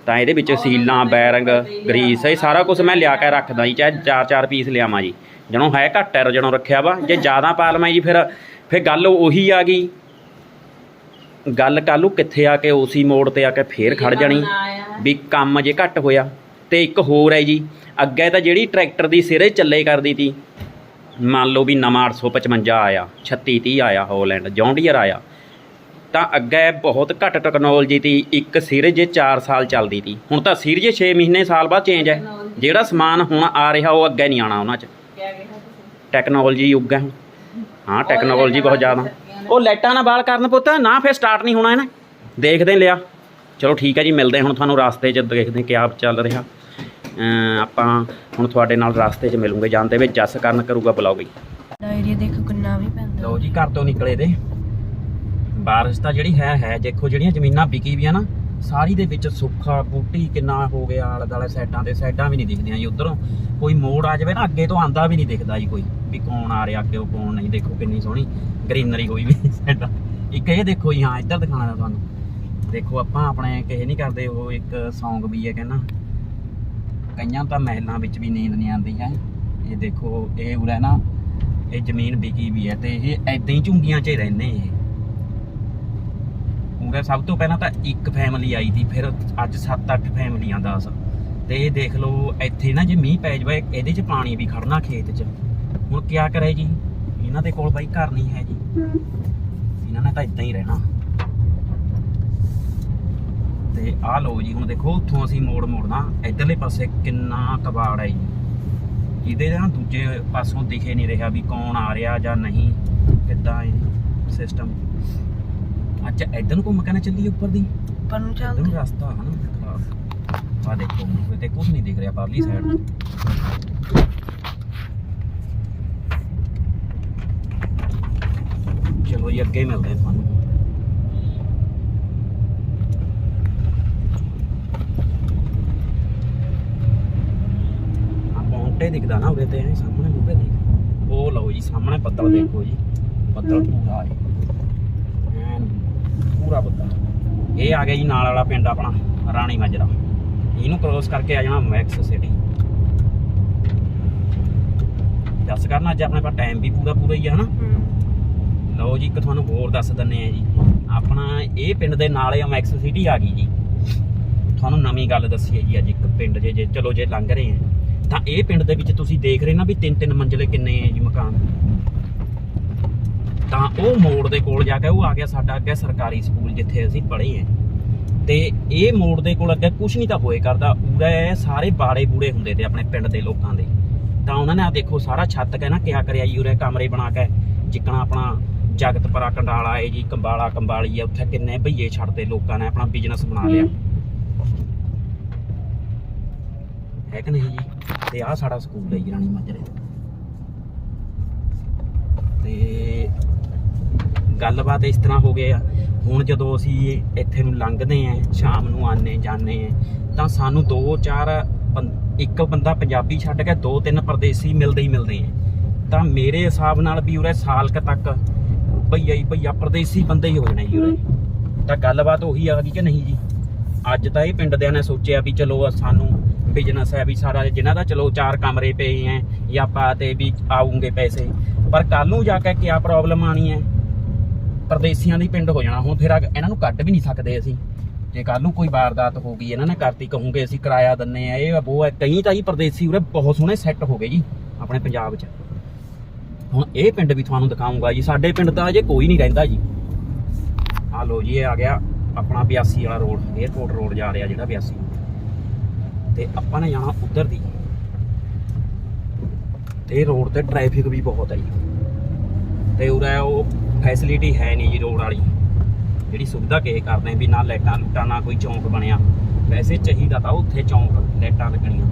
ਤਾਂ ਇਹਦੇ ਵਿੱਚ ਸੀਲਾਂ ਬੈਰੰਗ ਗਰੀਸ ਇਹ ਸਾਰਾ ਕੁਝ ਮੈਂ ਲਿਆ ਕੇ ਰੱਖਦਾ ਜੀ ਚਾਹੇ ਚਾਰ ਚਾਰ ਪੀਸ ਲਿਆਵਾਂ ਜੀ। ਜਣੋਂ ਹੈ ਘੱਟ ਹੈ ਜਣੋਂ ਰੱਖਿਆ ਵਾ। ਜੇ ਜ਼ਿਆਦਾ ਪਾ ਲਵਾਂ ਜੀ ਫਿਰ ਫਿਰ ਗੱਲ ਉਹੀ ਆ ਗਈ। ਗੱਲ ਕੱਲ੍ਹ ਨੂੰ ਕਿੱਥੇ ਆ ਕੇ ਉਸੀ ਮੋੜ ਤੇ ਆ ਕੇ ਫੇਰ ਖੜ ਜਾਣੀ। ਵੀ ਕੰਮ ਜੇ ਘੱਟ ਹੋਇਆ ਤੇ ਇੱਕ ਹੋਰ ਹੈ ਜੀ ਅੱਗੇ ਤਾਂ ਜਿਹੜੀ ਟਰੈਕਟਰ ਦੀ ਸਿਰੇ ਚੱਲੇ ਕਰਦੀ ਤੀ ਮੰਨ ਲਓ ਵੀ ਨਵਾਂ 855 ਆਇਆ 3630 ਆਇਆ ਹੋਲੈਂਡ ਜੌਂਡੀਅਰ ਆਇਆ ਤਾਂ ਅੱਗੇ ਬਹੁਤ ਘੱਟ ਟੈਕਨੋਲੋਜੀ ਤੀ ਇੱਕ ਸਿਰੇ ਜੇ 4 ਸਾਲ ਚੱਲਦੀ ਤੀ। ਹੁਣ ਤਾਂ ਸਿਰੇ ਜੇ 6 ਮਹੀਨੇ ਸਾਲ ਬਾਅਦ ਚੇਂਜ ਹੈ। ਜਿਹੜਾ ਸਮਾਨ ਹੁਣ ਆ ਰਿਹਾ ਉਹ ਅੱਗੇ ਨਹੀਂ ਆਣਾ ਉਹਨਾਂ 'ਚ। ਟੈਕਨੋਲੋਜੀ ਯੁੱਗ ਹੈ ਹਾਂ ਟੈਕਨੋਲੋਜੀ ਬਹੁਤ ਜ਼ਿਆਦਾ। ਉਹ ਲਾਈਟਾਂ ਨਾਲ ਬਾਲ ਕਰਨ ਪੁੱਤ ਨਾ ਫਿਰ ਸਟਾਰਟ ਨਹੀਂ ਹੋਣਾ ਇਹਨੇ। ਦੇਖਦੇ ਲਿਆ। ਚਲੋ ਠੀਕ ਹੈ ਜੀ ਮਿਲਦੇ ਹੁਣ ਤੁਹਾਨੂੰ ਰਾਸਤੇ 'ਚ ਦੇਖਦੇ ਕਿਆ ਚੱਲ ਰਿਹਾ। ਆਪਾਂ ਹੁਣ ਤੁਹਾਡੇ ਨਾਲ ਰਾਸਤੇ 'ਚ ਮਿਲੂਗੇ ਜਾਂਦੇ ਵਿੱਚ ਜੱਸ ਕਰਨ ਕਰੂਗਾ ਬਲੌਗ ਹੀ। ਏਰੀਆ ਦੇਖੋ ਕਿੰਨਾ ਵੀ ਪੈਂਦਾ। ਲਓ ਜੀ ਘਰ ਤੋਂ ਨਿਕਲੇ ਦੇ। ਬਾਰਿਸ਼ ਤਾਂ ਜਿਹੜੀ ਹੈ ਹੈ। ਦੇਖੋ ਜਿਹੜੀਆਂ ਜ਼ਮੀਨਾਂ ਵਿਕੀ ਵੀਆਂ ਨਾ ਸਾਰੀ ਦੇ ਵਿੱਚ ਸੁੱਖਾ ਬੂਟੀ ਕਿੰਨਾ ਹੋ ਗਿਆ ਆਲੇ ਦੁਆਲੇ ਸਾਈਡਾਂ ਤੇ ਸਾਈਡਾਂ ਵੀ ਨਹੀਂ ਦਿਖਦੀਆਂ ਜੀ ਉਧਰੋਂ। ਕੋਈ ਮੋੜ ਆ ਜਾਵੇ ਨਾ ਅੱਗੇ ਤੋਂ ਆਂਦਾ ਵੀ ਨਹੀਂ ਦਿਖਦਾ ਜੀ ਕੋਈ ਵੀ ਕੌਣ ਆ ਰਿਹਾ ਅੱਗੇ ਉਹ ਕੌਣ ਨਹੀਂ ਦੇਖੋ ਕਿੰਨੀ ਸੋਹਣੀ ਗ੍ਰੀਨਰੀ ਹੋਈ ਵੀ ਸਾਈਡਾਂ। ਇੱਕ ਇਹ ਦੇਖੋ ਜੀ ਹਾਂ ਇੱਧਰ ਦਿਖਾਣਾ ਦਾ ਤੁਹਾਨੂੰ। ਦੇਖੋ ਆਪਾਂ ਆਪਣੇ ਕਿਸੇ ਨਹੀਂ ਕਰਦੇ ਉਹ ਇੱਕ Song ਵੀ ਹੈ ਕਹਿੰਦਾ। ਕਈਆਂ ਤਾਂ ਮਹਿਲਾਂ ਵਿੱਚ ਵੀ ਨੀਂਦ ਨਹੀਂ ਆਉਂਦੀ ਹੈ। ਇਹ ਦੇਖੋ, ਇਹ ਉਰੇ ਨਾ, ਇਹ ਜ਼ਮੀਨ ਵਿਕੀ ਵੀ ਹੈ ਤੇ ਇਹ ਐਦਾਂ ਹੀ ਝੁੰਗੀਆਂ 'ਚ ਹੀ ਰਹਿੰਦੇ ਇਹ। ਪੂਰਾ ਸਭ ਤੋਂ ਪਹਿਲਾਂ ਤਾਂ ਇੱਕ ਫੈਮਿਲੀ ਆਈ ਸੀ, ਫਿਰ ਅੱਜ 7-8 ਫੈਮਲੀਆਂ 10 ਤੇ ਇਹ ਦੇਖ ਲਓ, ਇੱਥੇ ਨਾ ਜੇ ਮੀਂਹ ਪੈ ਜਾਵੇ, ਇਹਦੇ 'ਚ ਪਾਣੀ ਵੀ ਖੜਨਾ ਖੇਤ 'ਚ। ਹੁਣ ਕੀ ਕਰੇ ਜੀ? ਇਹਨਾਂ ਦੇ ਕੋਲ ਬਾਈ ਘਰ ਨਹੀਂ ਹੈ ਜੀ। ਇਹਨਾਂ ਨੇ ਤਾਂ ਇਦਾਂ ਹੀ ਰਹਿਣਾ। ਤੇ ਆਹ ਲਓ ਜੀ ਹੁਣ ਦੇਖੋ ਉੱਥੋਂ ਅਸੀਂ ਮੋੜ ਮੋੜਨਾ। ਇਧਰਲੇ ਪਾਸੇ ਕਿੰਨਾ ਕਬਾੜ ਹੈ ਜੀ। ਇਹਦੇ ਨਾ ਦੂਜੇ ਪਾਸੋਂ ਦਿਖੇ ਨਹੀਂ ਰਿਹਾ ਵੀ ਕੌਣ ਆ ਰਿਹਾ ਜਾਂ ਨਹੀਂ ਕਿੱਦਾਂ ਇਹ ਸਿਸਟਮ ਅੱਛਾ ਇਧਰ ਨੂੰ ਘੁੰਮ ਕੇ ਨਾ ਚੱਲੀ ਉੱਪਰ ਦੀ। ਪਰ ਨੂੰ ਇਧਰ ਨੂੰ ਰਸਤਾ ਹੈ ਨਾ ਖਰਾਬ। ਆ ਦੇਖੋ ਮੈਨੂੰ ਤੇ ਕੁਝ ਨਹੀਂ ਦਿਖ ਰਿਹਾ ਪਰਲੀ ਸਾਈਡ ਚਲੋ ਜੀ ਅੱਗੇ ਮਿਲਦੇ ਹਾਂ ਤੁਹਾਨੂੰ ਆ ਪੌਂਟੇ ਦਿਖਦਾ ਨਾ ਉਰੇ ਤੇ ਐ ਸਾਹਮਣੇ ਮੂਹਰੇ ਦੇਖ। ਉਹ ਲਓ ਜੀ ਸਾਹਮਣੇ ਬੱਦਲ ਦੇਖੋ ਜੀ ਬੱਦਲ ਪੂਰਾ ਹੈ। ਐਨ ਪੂਰਾ ਬੱਦਲ। ਇਹ ਆ ਗਿਆ ਜੀ ਨਾਲ ਵਾਲਾ ਪਿੰਡ ਆਪਣਾ ਰਾਣੀ ਮਾਜਰਾ। ਇਹਨੂੰ ਕ੍ਰੋਸ ਕਰਕੇ ਆ ਜਾਣਾ ਮੈਕਸ ਸਿਟੀ ਦੱਸ ਕਰਨਾ ਅੱਜ ਆਪਣੇ ਪਾਸ ਟਾਈਮ ਵੀ ਪੂਰਾ ਪੂਰਾ ਹੀ ਆ ਹਨਾ? ਲਓ ਜੀ ਇੱਕ ਤੁਹਾਨੂੰ ਹੋਰ ਦੱਸ ਦਿੰਨੇ ਆ ਜੀ। ਆਪਣਾ ਇਹ ਪਿੰਡ ਦੇ ਨਾਲ ਹੀ ਮੈਕਸ ਸਿਟੀ ਆ ਗਈ ਜੀ। ਤੁਹਾਨੂੰ ਨਵੀਂ ਗੱਲ ਦੱਸੀ ਹੈ ਜੀ ਅੱਜ ਇੱਕ ਪਿੰਡ ਜੇ ਜੇ ਚਲੋ ਜੇ ਲੰਘ ਰਹੇ ਆ। ਤਾਂ ਇਹ ਪਿੰਡ ਦੇ ਵਿੱਚ ਤੁਸੀਂ ਦੇਖ ਰਹੇ ਨਾ ਵੀ ਤਿੰਨ ਤਿੰਨ ਮੰਜ਼ਲੇ ਕਿੰਨੇ ਆ ਜੀ ਮਕਾਨ। ਤਾਂ ਉਹ ਮੋੜ ਦੇ ਕੋਲ ਜਾ ਕੇ ਉਹ ਆ ਗਿਆ ਸਾਡਾ ਅੱਗੇ ਸਰਕਾਰੀ ਸਕੂਲ ਜਿੱਥੇ ਅਸੀਂ ਪੜ੍ਹੇ ਆ। ਤੇ ਇਹ ਮੋੜ ਦੇ ਕੋਲ ਅੱਗੇ ਕੁਝ ਨਹੀਂ ਤਾਂ ਹੋਏ ਕਰਦਾ। ਉਰੇ ਸਾਰੇ ਬਾੜੇ ਬੂੜੇ ਹੁੰਦੇ ਤੇ ਆਪਣੇ ਪਿੰਡ ਦੇ ਲੋਕਾਂ ਦੇ। ਤਾਂ ਉਹਨਾਂ ਨੇ ਆ ਦੇਖੋ ਸਾਰਾ ਛੱਤ ਕਹਿਣਾ ਕਿਆ ਕਰਿਆ ਜੀ, ਉਰੇ ਕਮਰੇ ਬਣਾ ਕੇ, ਜਿੱਕਣਾ ਆਪਣਾ ਜਗਤਪਰਾ, ਕੰਡਾਲਾ ਏ ਜੀ, ਕੰਬਾਲਾ, ਕੰਬਾਲੀ ਆ, ਉੱਥੇ ਕਿੰਨੇ ਭਈਏ ਛੱਡਦੇ, ਲੋਕਾਂ ਨੇ ਆਪਣਾ ਬਿਜ਼ਨਸ ਬਣਾ ਲਿਆ। ਹੈ ਕਿ ਨਹੀਂ ਜੀ? ਤੇ ਆਹ ਸਾਡਾ ਸਕੂਲ ਹੈ ਜੀ ਰਾਣੀ ਮਾਜਰੇ। ਤੇ ਗੱਲਬਾਤ ਇਸ ਤਰ੍ਹਾਂ ਹੋ ਗਈ ਆ। ਹੁਣ ਜਦੋਂ ਅਸੀਂ ਇੱਥੇ ਨੂੰ ਲੰਘਦੇ ਆਂ ਸ਼ਾਮ ਨੂੰ ਆਨੇ ਜਾਂਦੇ ਆਂ ਤਾਂ ਸਾਨੂੰ ਦੋ ਚਾਰ ਬੰ- ਇੱਕ ਬੰਦਾ ਪੰਜਾਬੀ ਛੱਡ ਕੇ ਦੋ ਤਿੰਨ ਪਰਦੇਸੀ ਮਿਲਦੇ ਹੀ ਮਿਲਦੇ ਆਂ। ਤਾਂ ਮੇਰੇ ਹਿਸਾਬ ਨਾਲ ਵੀ ਉਰੇ ਸਾਲ ਕੁ ਤੱਕ ਭਈਆ ਹੀ ਭਈਆ ਪਰਦੇਸੀ ਬੰਦੇ ਹੀ ਹੋ ਜਾਣੇ ਜੀ ਉਰੇ। ਤਾਂ ਗੱਲਬਾਤ ਉਹੀ ਆ ਗਈ ਕਿ ਨਹੀਂ ਜੀ? ਅੱਜ ਤਾਂ ਇਹ ਪਿੰਡ ਦਿਆਂ ਨੇ ਸੋਚਿਆ ਵੀ ਚਲੋ ਸਾਨੂੰ ਬਿਜ਼ਨਸ ਹੈ ਵੀ ਸਾਰਾ ਜਿਨ੍ਹਾਂ ਦਾ ਚਲੋ ਚਾਰ ਕਮਰੇ ਪਏ ਐ ਜਾਂ ਆਪਾਂ ਤੇ ਵੀ ਆਉਂਗੇ ਪੈਸੇ। ਪਰ ਕੱਲ ਨੂੰ ਜਾ ਕੇ ਕੀ ਪ੍ਰੋਬਲਮ ਆਣੀ ਹੈ ਪਰਦੇਸੀਆਂ ਦੀ ਪਿੰਡ ਹੋ ਜਾਣਾ। ਹੁਣ ਫਿਰ ਅਗ- ਇਹਨਾਂ ਨੂੰ ਕੱਢ ਵੀ ਨਹੀਂ ਸਕਦੇ ਅਸੀਂ। ਜੇ ਕੱਲ ਨੂੰ ਕੋਈ ਵਾਰਦਾਤ ਹੋ ਗਈ, ਇਹਨਾਂ ਨੇ ਕਰਤੀ ਕਹੂੰਗੇ ਅਸੀਂ ਕਿਰਾਇਆ ਦਿੰਨੇ ਆ, ਇਹ ਉਹ ਹੈ ਕਈ ਤਾਂ ਹੀ ਪਰਦੇਸੀ ਉਰੇ ਬਹੁਤ ਸੋਹਣੇ ਸੈੱਟ ਹੋ ਗਏ ਜੀ, ਆਪਣੇ ਪੰਜਾਬ 'ਚ। ਹੁਣ ਇਹ ਪਿੰਡ ਵੀ ਤੁਹਾਨੂੰ ਦਿਖਾਉਂਗਾ ਜੀ। ਸਾਡੇ ਪਿੰਡ ਤਾਂ ਅਜੇ ਕੋਈ ਨਹੀਂ ਰਹਿੰਦਾ ਜੀ। ਆ ਲੋ ਜੀ, ਇਹ ਆ ਗਿਆ ਆਪਣਾ 82 ਵਾਲਾ ਰੋਡ 에어ਪੋਰਟ ਰੋਡ ਜਾ ਰਿਹਾ ਜਿਹੜਾ 82 ਤੇ ਆਪਾਂ ਨੇ ਜਾਣਾ ਉਧਰ ਦੀ। ਤੇ ਰੋਡ ਤੇ ਟ੍ਰੈਫਿਕ ਵੀ ਬਹੁਤ ਹੈ ਜੀ। ਤੇ ਉਰੇ ਉਹ ਫੈਸਿਲਿਟੀ ਹੈ ਨਹੀਂ ਜੀ ਰੋਡ ਵਾਲੀ। ਜਿਹੜੀ ਸੁਵਿਧਾ ਕੇ ਕਰਦੇ ਵੀ ਨਾ ਲਾਈਟਾਂ ਲੂਟਾਂ ਨਾ ਕੋਈ ਚੌਂਕ ਬਣਿਆ। ਵੈਸੇ ਚਾਹੀਦਾ ਤਾਂ ਉੱਥੇ ਚੌਂਕ ਲਾਈਟਾਂ ਲੱਗਣੀਆਂ।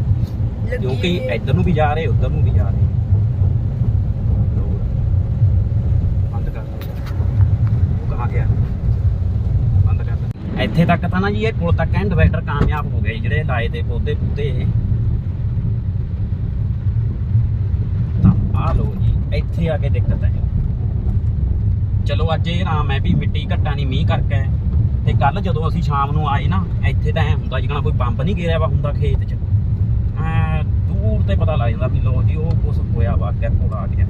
ਕਿਉਂਕਿ ਇੱਧਰ ਨੂੰ ਵੀ ਜਾ ਰਹੇ ਉੱਧਰ ਨੂੰ ਵੀ ਜਾ ਰਹੇ। ਬੰਦ ਕਰ ਦਿਓ। ਉਹ ਕਹਾਂ ਗਿਆ। ਇੱਥੇ ਤੱਕ ਤਾਂ ਨਾ ਜੀ, ਇਹ ਪੁਲ ਤੱਕ ਐਂ ਡਿਵਾਈਡਰ ਕਾਮਯਾਬ ਹੋ ਗਏ ਜਿਹੜੇ ਲਾਏ ਦੇ ਪੌਦੇ ਪੁੱਤੇ ਇਹ। ਤਾਂ ਆ ਲੋ ਜੀ, ਇੱਥੇ ਆ ਕੇ ਦਿੱਕਤ ਹੈ। ਚਲੋ ਅੱਜ ਇਹ ਆਰਾਮ ਹੈ ਵੀ ਮਿੱਟੀ ਘੱਟਾ ਨਹੀਂ, ਮੀਂਹ ਕਰਕੇ ਤੇ ਕੱਲ ਜਦੋਂ ਅਸੀਂ ਸ਼ਾਮ ਨੂੰ ਆਏ ਨਾ, ਇੱਥੇ ਤਾਂ ਐ ਹੁੰਦਾ ਜਿਕਣਾ ਕੋਈ ਪੰਪ ਨਹੀਂ ਗੇਰਿਆ ਵਾ ਹੁੰਦਾ ਖੇਤ 'ਚ। ਐ ਦੂਰ ਤੇ ਪਤਾ ਲੱਗ ਜਾਂਦਾ ਵੀ ਲੋ ਜੀ, ਉਹ ਕੁਛ ਹੋਇਆ ਵਾ ਕਿ ਕੋਲ ਆ ਗਿਆ।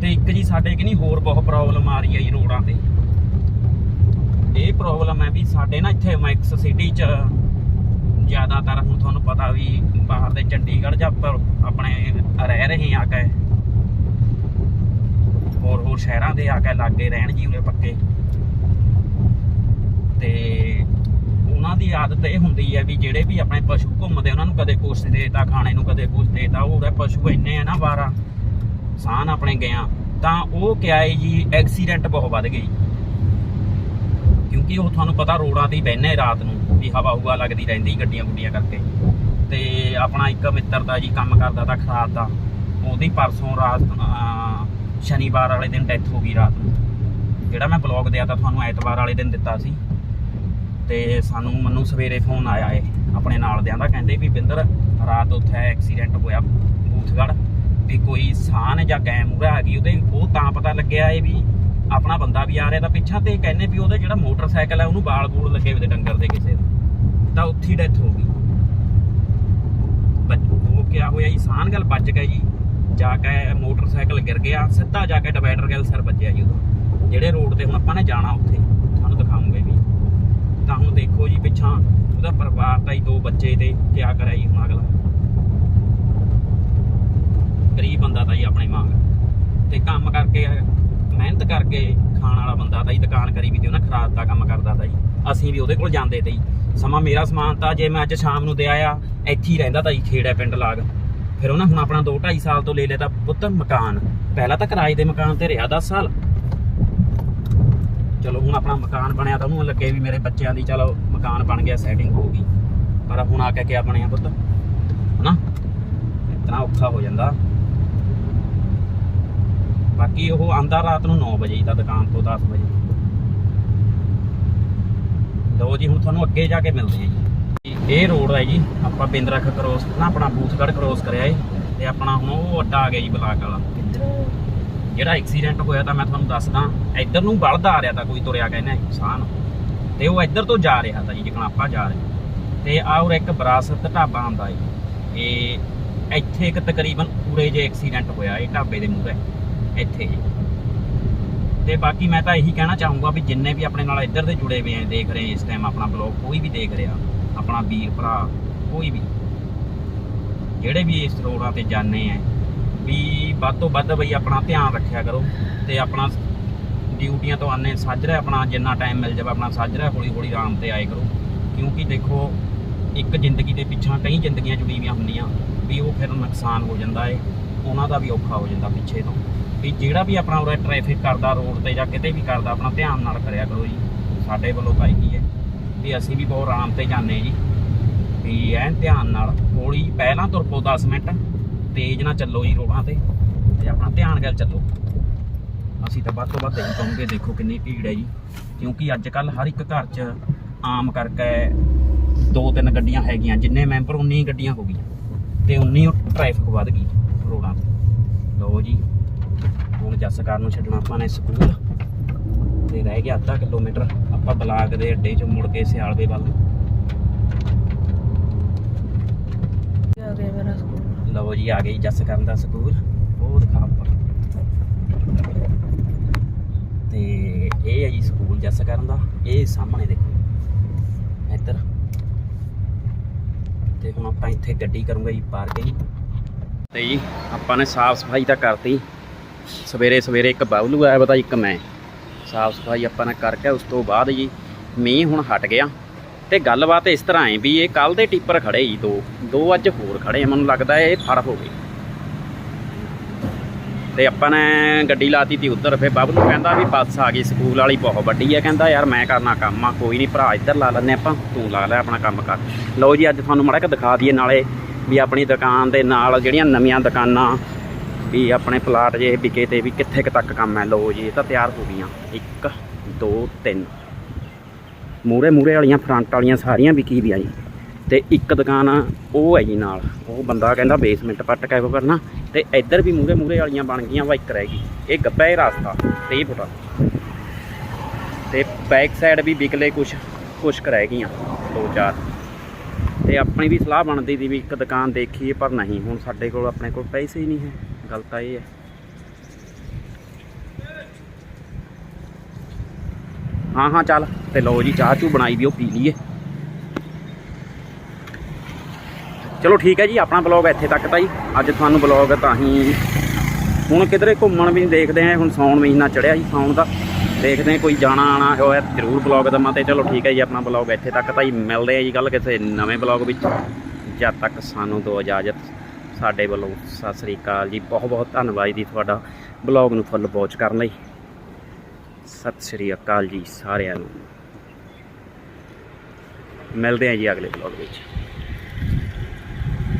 ਤੇ ਇੱਕ ਜੀ ਸਾਡੇ ਕਿ ਨਹੀਂ, ਹੋਰ ਬਹੁਤ ਪ੍ਰੋਬਲਮ ਆ ਰਹੀ ਹੈ ਜੀ ਰੋਡਾਂ ਤੇ। ਇਹ ਪ੍ਰੋਬਲਮ ਹੈ ਵੀ ਸਾਡੇ ਨਾ ਇੱਥੇ ਮੈਕਸ ਸਿਟੀ 'ਚ ਜ਼ਿਆਦਾਤਰ ਹੁਣ ਤੁਹਾਨੂੰ ਪਤਾ ਵੀ ਬਾਹਰ ਦੇ ਚੰਡੀਗੜ੍ਹ ਜਾਂ ਆਪਣੇ ਰਹਿ ਰਹੇ ਆ ਕੇ। ਹੋਰ ਹੋਰ ਸ਼ਹਿਰਾਂ ਦੇ ਆ ਕੇ ਲਾਗੇ ਰਹਿਣ ਜੀ ਉਰੇ ਪੱਕੇ। ਤੇ ਉਹਨਾਂ ਦੀ ਆਦਤ ਇਹ ਹੁੰਦੀ ਹੈ ਵੀ ਜਿਹੜੇ ਵੀ ਆਪਣੇ ਪਸ਼ੂ ਘੁੰਮਦੇ, ਉਹਨਾਂ ਨੂੰ ਕਦੇ ਕੁਛ ਦੇਤਾ, ਖਾਣੇ ਨੂੰ ਕਦੇ ਕੁਛ ਦੇਤਾ, ਉਹ ਪਸ਼ੂ ਇੰਨੇ ਆ ਨਾ ਬਾਰਾ ਸਾਨ ਆਪਣੇ ਗਿਆ ਤਾਂ ਉਹ ਕਿਹਾ ਜੀ ਐਕਸੀਡੈਂਟ ਬਹੁਤ ਵੱਧ ਗਈ। ਕਿਉਂਕਿ ਉਹ ਤੁਹਾਨੂੰ ਪਤਾ ਰੋਡਾਂ ਤੇ ਹੀ ਬਹਿਨੇ ਰਾਤ ਨੂੰ, ਵੀ ਹਵਾ ਹੁਵਾ ਲੱਗਦੀ ਰਹਿੰਦੀ ਗੱਡੀਆਂ ਗੁੱਡੀਆਂ ਕਰਕੇ। ਤੇ ਆਪਣਾ ਇੱਕ ਮਿੱਤਰ ਦਾ ਜੀ ਕੰਮ ਕਰਦਾ ਤਾਂ ਖਰਾਬ ਦਾ। ਉਹਦੀ ਪਰਸੋਂ ਰਾਤ ਸ਼ਨੀਵਾਰ ਵਾਲੇ ਦਿਨ ਡੈਥ ਹੋ ਗਈ ਰਾਤ ਨੂੰ। ਜਿਹੜਾ ਮੈਂ ਬਲੌਗ ਦਿਆ ਤਾਂ ਤੁਹਾਨੂੰ ਐਤਵਾਰ ਵਾਲੇ ਦਿਨ ਦਿੱਤਾ ਸੀ। ਤੇ ਸਾਨੂੰ ਮੈਨੂੰ ਸਵੇਰੇ ਫੋਨ ਆਇਆ ਏ ਆਪਣੇ ਨਾਲ ਦਿਆਂ ਦਾ। ਕਹਿੰਦੇ ਵੀ ਬਿੰਦਰ, ਰਾਤ ਉੱਥੇ ਐਕਸੀਡੈਂਟ ਹੋਇਆ ਬੂਥਗੜ ਵੀ ਕੋਈ ਸਾਨ ਜਾਂ ਗੈਮ ਮੂਰਾ ਆ ਉਹਦੇ, ਉਹ ਤਾਂ ਪਤਾ ਲੱਗਿਆ ਏ ਵੀ ਆਪਣਾ ਬੰਦਾ ਵੀ ਆ ਰਿਹਾ ਤਾਂ ਪਿੱਛਾ ਤੇ ਕਹਿੰਦੇ ਵੀ ਉਹਦਾ ਜਿਹੜਾ ਮੋਟਰਸਾਈਕਲ ਹੈ, ਉਹਨੂੰ ਬਾਲ ਬੂਲ ਲੱਗੇ ਹੋਏ ਡੰਗਰ ਦੇ ਕਿਸੇ ਤਾਂ ਉੱਥੇ ਡੈਥ ਹੋ ਗਈ। ਉਹ ਕਿਆ ਹੋਇਆ ਜੀ? ਸਾਨ ਗੱਲ ਬਚ ਗਏ ਜੀ। ਜਾ ਕੇ ਮੋਟਰਸਾਈਕਲ ਗਿਰ ਗਿਆ, ਸਿੱਧਾ ਜਾ ਕੇ ਡਿਵਾਈਡਰ ਗੱਲ ਸਿਰ ਵੱਜਿਆ ਜੀ ਉਹਦਾ ਜਿਹੜੇ ਰੋਡ ਤੇ ਹੁਣ ਆਪਾਂ ਨੇ ਜਾਣਾ ਉੱਥੇ, ਤੁਹਾਨੂੰ ਦਿਖਾਉਂਗੇ ਵੀ। ਤਾਂ ਹੁਣ ਦੇਖੋ ਜੀ ਪਿੱਛਾ, ਉਹਦਾ ਪਰਿਵਾਰ ਦਾ ਹੀ ਦੋ ਬੱਚੇ ਤੇ, ਕਿਆ ਕਰਿਆ ਜੀ ਹੁਣ ਅਗਲਾ। ਗਰੀਬ ਬੰਦਾ ਤਾਂ ਜੀ ਆਪਣੇ ਮਾਂ। ਤੇ ਕੰਮ ਕਰਕੇ ਮਿਹਨਤ ਕਰਕੇ ਖਾਣ ਵਾਲਾ ਬੰਦਾ ਤਾਂ ਜੀ, ਦੁਕਾਨ ਕਰੀ ਵੀ ਤੇ ਉਹਨਾਂ ਖਰਾਬ ਦਾ ਕੰਮ ਕਰਦਾ ਤਾਂ ਜੀ। ਅਸੀਂ ਵੀ ਉਹਦੇ ਕੋਲ ਜਾਂਦੇ ਤੇ ਜੀ। ਸਮਾਂ ਮੇਰਾ ਸਮਾਨ ਤਾਂ ਜੇ ਮੈਂ ਅੱਜ ਸ਼ਾਮ ਨੂੰ ਦੇ ਆਇਆ, ਇੱਥੇ ਹੀ ਰਹਿੰਦਾ ਤਾਂ ਜੀ, ਖੇੜਾ ਪਿੰਡ ਲਾਗ। ਫਿਰ ਉਹਨੇ ਹੁਣ ਆਪਣਾ 2 2.5 ਸਾਲ ਤੋਂ ਲੈ ਲਿਆ ਤਾਂ ਪੁੱਤ ਮਕਾਨ। ਪਹਿਲਾਂ ਤਾਂ ਕਿਰਾਏ ਦੇ ਮਕਾਨ ਤੇ ਰਿਹਾ 10 ਸਾਲ। ਚਲੋ ਹੁਣ ਆਪਣਾ ਮਕਾਨ ਬਣਿਆ ਤਾਂ ਉਹਨੂੰ ਲੱਗੇ ਵੀ ਮੇਰੇ ਬੱਚਿਆਂ ਦੀ ਚਲੋ ਮਕਾਨ ਬਣ ਗਿਆ ਸੈਟਿੰਗ ਹੋ ਗਈ। ਪਰ ਹੁਣ ਆ ਕੇ ਕਿਆ ਬਣਿਆ ਪੁੱਤ? ਹਨਾ? ਇਤਨਾ ਔਖਾ ਹੋ ਜਾਂਦਾ। ਬਾਕੀ ਉਹ ਆਂਦਾ ਰਾਤ ਨੂੰ 9 ਵਜੇ ਤਾਂ ਦੁਕਾਨ ਤੋਂ 10 ਵਜੇ। ਲਓ ਜੀ ਹੁਣ ਤੁਹਾਨੂੰ ਅੱਗੇ ਜਾ ਕੇ ਮਿਲਦੇ ਹਾਂ ਜੀ। ਇਹ ਰੋਡ ਹੈ ਜੀ ਆਪਾਂ ਬਿੰਦਰਖ ਕ੍ਰੋਸ ਨਾ ਆਪਣਾ ਬੂਥਗੜ ਕ੍ਰੋਸ ਕਰਿਆ ਏ ਤੇ ਆਪਣਾ ਹੁਣ ਉਹ ਅੱਡਾ ਆ ਗਿਆ ਜੀ ਬਲਾਕ ਵਾਲਾ। ਜਿਹੜਾ ਐਕਸੀਡੈਂਟ ਹੋਇਆ ਤਾਂ ਮੈਂ ਤੁਹਾਨੂੰ ਦੱਸਦਾ ਇੱਧਰ ਨੂੰ ਬਲਦ ਆ ਰਿਹਾ ਤਾਂ ਕੋਈ ਤੁਰਿਆ ਕਹਿੰਦਾ ਇਨਸਾਨ ਤੇ ਉਹ ਇੱਧਰ ਤੋਂ ਜਾ ਰਿਹਾ ਤਾਂ ਜੀ ਜਿਕਣਾ ਆਪਾਂ ਜਾ ਰਹੇ ਤੇ ਆ ਉਰੇ ਇੱਕ ਵਿਰਾਸਤ ਢਾਬਾ ਆਉਂਦਾ ਏ। ਇਹ ਇੱਥੇ ਇੱਕ ਤਕਰੀਬਨ ਪੂਰੇ ਜੇ ਐਕਸੀਡੈਂਟ ਹੋਇਆ ਇਹ ਢਾਬੇ ਦੇ ਮੂਹਰੇ। ਇੱਥੇ ਜੀ। ਤੇ ਬਾਕੀ ਮੈਂ ਤਾਂ ਇਹੀ ਕਹਿਣਾ ਚਾਹੂੰਗਾ ਵੀ ਜਿੰਨੇ ਵੀ ਆਪਣੇ ਨਾਲ ਇੱਧਰ ਦੇ ਜੁੜੇ ਹੋਏ ਆ, ਦੇਖ ਰਹੇ ਇਸ ਟਾਈਮ ਆਪਣਾ ਬਲੌਗ ਕੋਈ ਵੀ ਦੇਖ ਰਿਹਾ, ਆਪਣਾ ਵੀਰ, ਭਰਾ, ਕੋਈ ਵੀ। ਜਿਹੜੇ ਵੀ ਇਸ ਰੋਡਾਂ ਤੇ ਜਾਂਦੇ ਆ, ਵੀ ਵੱਧ ਤੋਂ ਵੱਧ ਬਈ ਆਪਣਾ ਧਿਆਨ ਰੱਖਿਆ ਕਰੋ ਤੇ ਆਪਣਾ ਡਿਊਟੀਆਂ ਤੋਂ ਆਨੇ ਸਾਜਰਾ ਆਪਣਾ ਜਿੰਨਾ ਟਾਈਮ ਮਿਲ ਜਾਵੇ, ਆਪਣਾ ਸਾਜਰਾ ਹੌਲੀ ਹੌਲੀ ਆਰਾਮ ਤੇ ਆਏ ਕਰੋ। ਕਿਉਂਕਿ ਦੇਖੋ, ਇੱਕ ਜ਼ਿੰਦਗੀ ਦੇ ਪਿੱਛਾ ਕਈ ਜ਼ਿੰਦਗੀਆਂ ਜੁੜੀ ਹੋਈਆਂ ਹੁੰਦੀਆਂ, ਵੀ ਉਹ ਫਿਰ ਨੁਕਸਾਨ ਹੋ ਜਾਂਦਾ ਏ, ਉਹਨਾਂ ਦਾ ਵੀ ਔਖਾ ਹੋ ਜਾਂਦਾ ਪਿੱਛੇ ਤੋਂ। ਵੀ ਜਿਹੜਾ ਵੀ ਆਪਣਾ ਉਰੇ ਟ੍ਰੈਫਿਕ ਕਰਦਾ ਰੋਡ ਤੇ ਜਾਂ ਕਿਤੇ ਵੀ ਕਰਦਾ, ਆਪਣਾ ਧਿਆਨ ਨਾਲ ਕਰਿਆ ਕਰੋ ਜੀ। ਸਾਡੇ ਵੱਲੋਂ ਤਾਂ ਇਹੀ ਹੈ ਵੀ ਅਸੀਂ ਵੀ ਬਹੁਤ ਆਰਾਮ ਤੇ ਜਾਂਦੇ ਜੀ। ਵੀ ਐਨ ਧਿਆਨ ਨਾਲ, ਹੌਲੀ ਪਹਿਲਾਂ ਤੁਰ ਪਓ 10 ਮਿੰਟ, ਤੇਜ਼ ਨਾ ਚੱਲੋ ਜੀ ਰੋਡਾਂ ਤੇ ਤੇ ਆਪਣਾ ਧਿਆਨ ਨਾਲ ਚੱਲੋ। ਅਸੀਂ ਤਾਂ ਵੱਧ ਤੋਂ ਵੱਧ ਇਹੀ ਕਹੋਗੇ, ਦੇਖੋ ਕਿੰਨੀ ਭੀੜ ਹੈ ਜੀ। ਕਿਉਂਕਿ ਅੱਜ ਕੱਲ ਹਰ ਇੱਕ ਘਰ 'ਚ ਆਮ ਕਰਕੇ ਦੋ ਤਿੰਨ ਗੱਡੀਆਂ ਹੈਗੀਆਂ, ਜਿੰਨੇ ਮੈਂਬਰ, ਉਨੀ ਹੀ ਗੱਡੀਆਂ ਹੋ ਗਈਆਂ। ਤੇ ਉਨੀ ਟ੍ਰੈਫਿਕ ਵੱਧ ਗਈ ਰੋਡਾਂ ਤੇ। ਲਓ ਜੀ ਜੱਸਕਾਰ ਨੂੰ ਛੱਡਣਾ ਆਪਾਂ ਨੇ ਸਕੂਲ। ਤੇ ਰਹਿ ਗਿਆ ਅੱਧਾ ਕਿਲੋਮੀਟਰ ਆਪਾਂ ਬਲਾਕ ਦੇ ਅੱਡੇ 'ਚ ਮੁੜ ਕੇ ਸਿਆਲਵੇ ਵੱਲ। ਆ ਗਿਆ ਮੇਰਾ ਸਕੂਲ ਲਓ ਜੀ, ਆ ਗਈ ਜੱਸ ਦਾ ਸਕੂਲ। ਉਹ ਦਿਖਾ ਆਪਾਂ। ਤੇ ਇਹ ਹੈ ਜੀ ਸਕੂਲ ਜੱਸ ਕਰਨ ਦਾ। ਇਹ ਸਾਹਮਣੇ ਦੇਖੋ। ਇੱਧਰ। ਤੇ ਹੁਣ ਆਪਾਂ ਇੱਥੇ ਗੱਡੀ ਕਰੂੰਗਾ ਜੀ, ਪਾਰਕਿੰਗ। ਤੇ ਜੀ, ਆਪਾਂ ਨੇ ਸਾਫ਼ ਸਫ਼ਾਈ ਤਾਂ ਕਰਤੀ। ਸਵੇਰੇ ਸਵੇਰੇ ਇੱਕ ਬਾਬਲੂ ਆਇਆ ਪਤਾ ਇੱਕ ਮੈਂ। ਸਾਫ਼ ਸਫ਼ਾਈ ਆਪਾਂ ਨੇ ਕਰਕੇ ਉਸ ਤੋਂ ਬਾਅਦ ਜੀ ਮੀਂਹ ਹੁਣ ਹਟ ਗਿਆ। ਤੇ ਗੱਲਬਾਤ ਇਸ ਤਰ੍ਹਾਂ ਹੈ ਵੀ ਇਹ ਕੱਲ ਦੇ ਟਿੱਪਰ ਖੜੇ ਜੀ ਦੋ। ਦੋ ਅੱਜ ਹੋਰ ਖੜੇ ਮੈਨੂੰ ਲੱਗਦਾ ਇਹ ਫੜ ਹੋ ਗਏ। ਤੇ ਆਪਾਂ ਨੇ ਗੱਡੀ ਲਾਤੀ ਤੀ ਉੱਧਰ ਫੇ ਬਾਬਲੂ ਕਹਿੰਦਾ ਵੀ ਬੱਸ ਆ ਗਈ, ਸਕੂਲ ਵਾਲੀ ਬਹੁਤ ਵੱਡੀ ਆ, ਕਹਿੰਦਾ ਯਾਰ ਮੈਂ ਕਰਨਾ ਕੰਮ ਆ, ਕੋਈ ਨਹੀਂ ਭਰਾ ਇੱਧਰ ਲਾ ਲੈਂਦੇ ਆਪਾਂ, ਤੂੰ ਲਾ ਲੈ ਆਪਣਾ ਕੰਮ ਕਰ। ਲਓ ਜੀ, ਅੱਜ ਤੁਹਾਨੂੰ ਮਾੜਾ ਕੇ ਦਿਖਾ ਦਈਏ ਨਾਲੇ ਵੀ ਆਪਣੀ ਦੁਕਾਨ ਦੇ ਨਾਲ ਜਿਹੜੀਆਂ ਨਵੀਆਂ ਦੁਕਾਨਾਂ ਵੀ ਆਪਣੇ ਪਲਾਟ ਜੇ ਵਿਕੇ ਤੇ ਵੀ ਕਿੱਥੇ ਕੁ ਤੱਕ ਕੰਮ ਹੈ? ਲਓ ਜੀ, ਇਹ ਤਾਂ ਤਿਆਰ ਹੋ ਗਈਆਂ। 1 2 3 ਮੂਰੇ ਮੂਰੇ ਵਾਲੀਆਂ, ਫਰੰਟ ਵਾਲੀਆਂ ਸਾਰੀਆਂ ਵਿਕੀ ਵੀ ਜੀ। ਤੇ ਇੱਕ ਦੁਕਾਨ ਉਹ ਹੈ ਜੀ ਨਾਲ। ਉਹ ਬੰਦਾ ਕਹਿੰਦਾ ਬੇਸਮੈਂਟ ਪੱਟ ਕੇ ਉਹ ਕਰਨਾ। ਤੇ ਇੱਧਰ ਵੀ ਮੂਰੇ ਮੂਰੇ ਵਾਲੀਆਂ ਬਣ ਗਈਆਂ ਵਾ ਇੱਕ ਰਹਿ ਗਈ। ਇਹ ਗੱਬਾ ਇਹ ਰਸਤਾ 30 ਫੁੱਟ। ਤੇ ਬੈਕ ਸਾਈਡ ਵੀ ਵਿਕਲੇ ਕੁਛ ਕੁਛ ਰਹਿ ਗਈਆਂ, ਦੋ ਚਾਰ। ਤੇ ਆਪਣੀ ਵੀ ਸਲਾਹ ਬਣਦੀ ਦੀ ਵੀ ਇੱਕ ਦੁਕਾਨ ਦੇਖੀਏ, ਪਰ ਨਹੀਂ। ਹੁਣ ਸਾਡੇ ਕੋਲ, ਆਪਣੇ ਕੋਲ ਪੈਸੇ ਹੀ ਨਹੀਂ ਹੈ। ਗੱਲ ਤਾਂ ਇਹ ਹੈ। ਹਾਂ ਹਾਂ, ਚੱਲ। ਤੇ ਲਓ ਜੀ, ਚਾਹ ਚੂ ਬਣਾਈ ਵੀ ਉਹ ਪੀ ਲਈਏ। ਚਲੋ ਠੀਕ ਹੈ ਜੀ, ਆਪਣਾ ਬਲੌਗ ਇੱਥੇ ਤੱਕ ਤਾਂ ਜੀ। ਅੱਜ ਤੁਹਾਨੂੰ ਬਲੌਗ ਤਾਂ ਹੀ ਹੁਣ ਕਿਧਰੇ ਘੁੰਮਣ ਵੀ ਦੇਖਦੇ ਆਂ, ਹੁਣ ਸੌਣ ਮਹੀਨਾ ਚੜਿਆ ਜੀ ਸੌਣ ਦਾ। ਦੇਖਦੇ ਆਂ ਕੋਈ ਜਾਣਾ ਆਣਾ ਹੋਇਆ, ਜ਼ਰੂਰ ਬਲੌਗ ਦਵਾਂ ਤੇ। ਚਲੋ ਠੀਕ ਹੈ ਜੀ, ਆਪਣਾ ਬਲੌਗ ਇੱਥੇ ਤੱਕ ਤਾਂ ਹੀ ਮਿਲਦੇ ਆ ਜੀ ਗੱਲ ਕਿਸੇ ਨਵੇਂ ਬਲੌਗ ਵਿੱਚ। ਜਦ ਤੱਕ ਸਾਨੂੰ ਦੋ ਇਜਾਜ਼ਤ। ਸਾਡੇ ਵੱਲੋਂ ਸਤਿ ਸ੍ਰੀ ਅਕਾਲ ਜੀ। ਬਹੁਤ ਬਹੁਤ ਧੰਨਵਾਦ ਜੀ ਤੁਹਾਡਾ ਬਲੌਗ ਨੂੰ ਫੁੱਲ ਵਾਚ ਕਰਨ ਲਈ। ਸਤਿ ਸ੍ਰੀ ਅਕਾਲ ਜੀ ਸਾਰਿਆਂ ਨੂੰ। ਮਿਲਦੇ ਹਾਂ ਜੀ ਅਗਲੇ ਬਲੌਗ ਵਿੱਚ।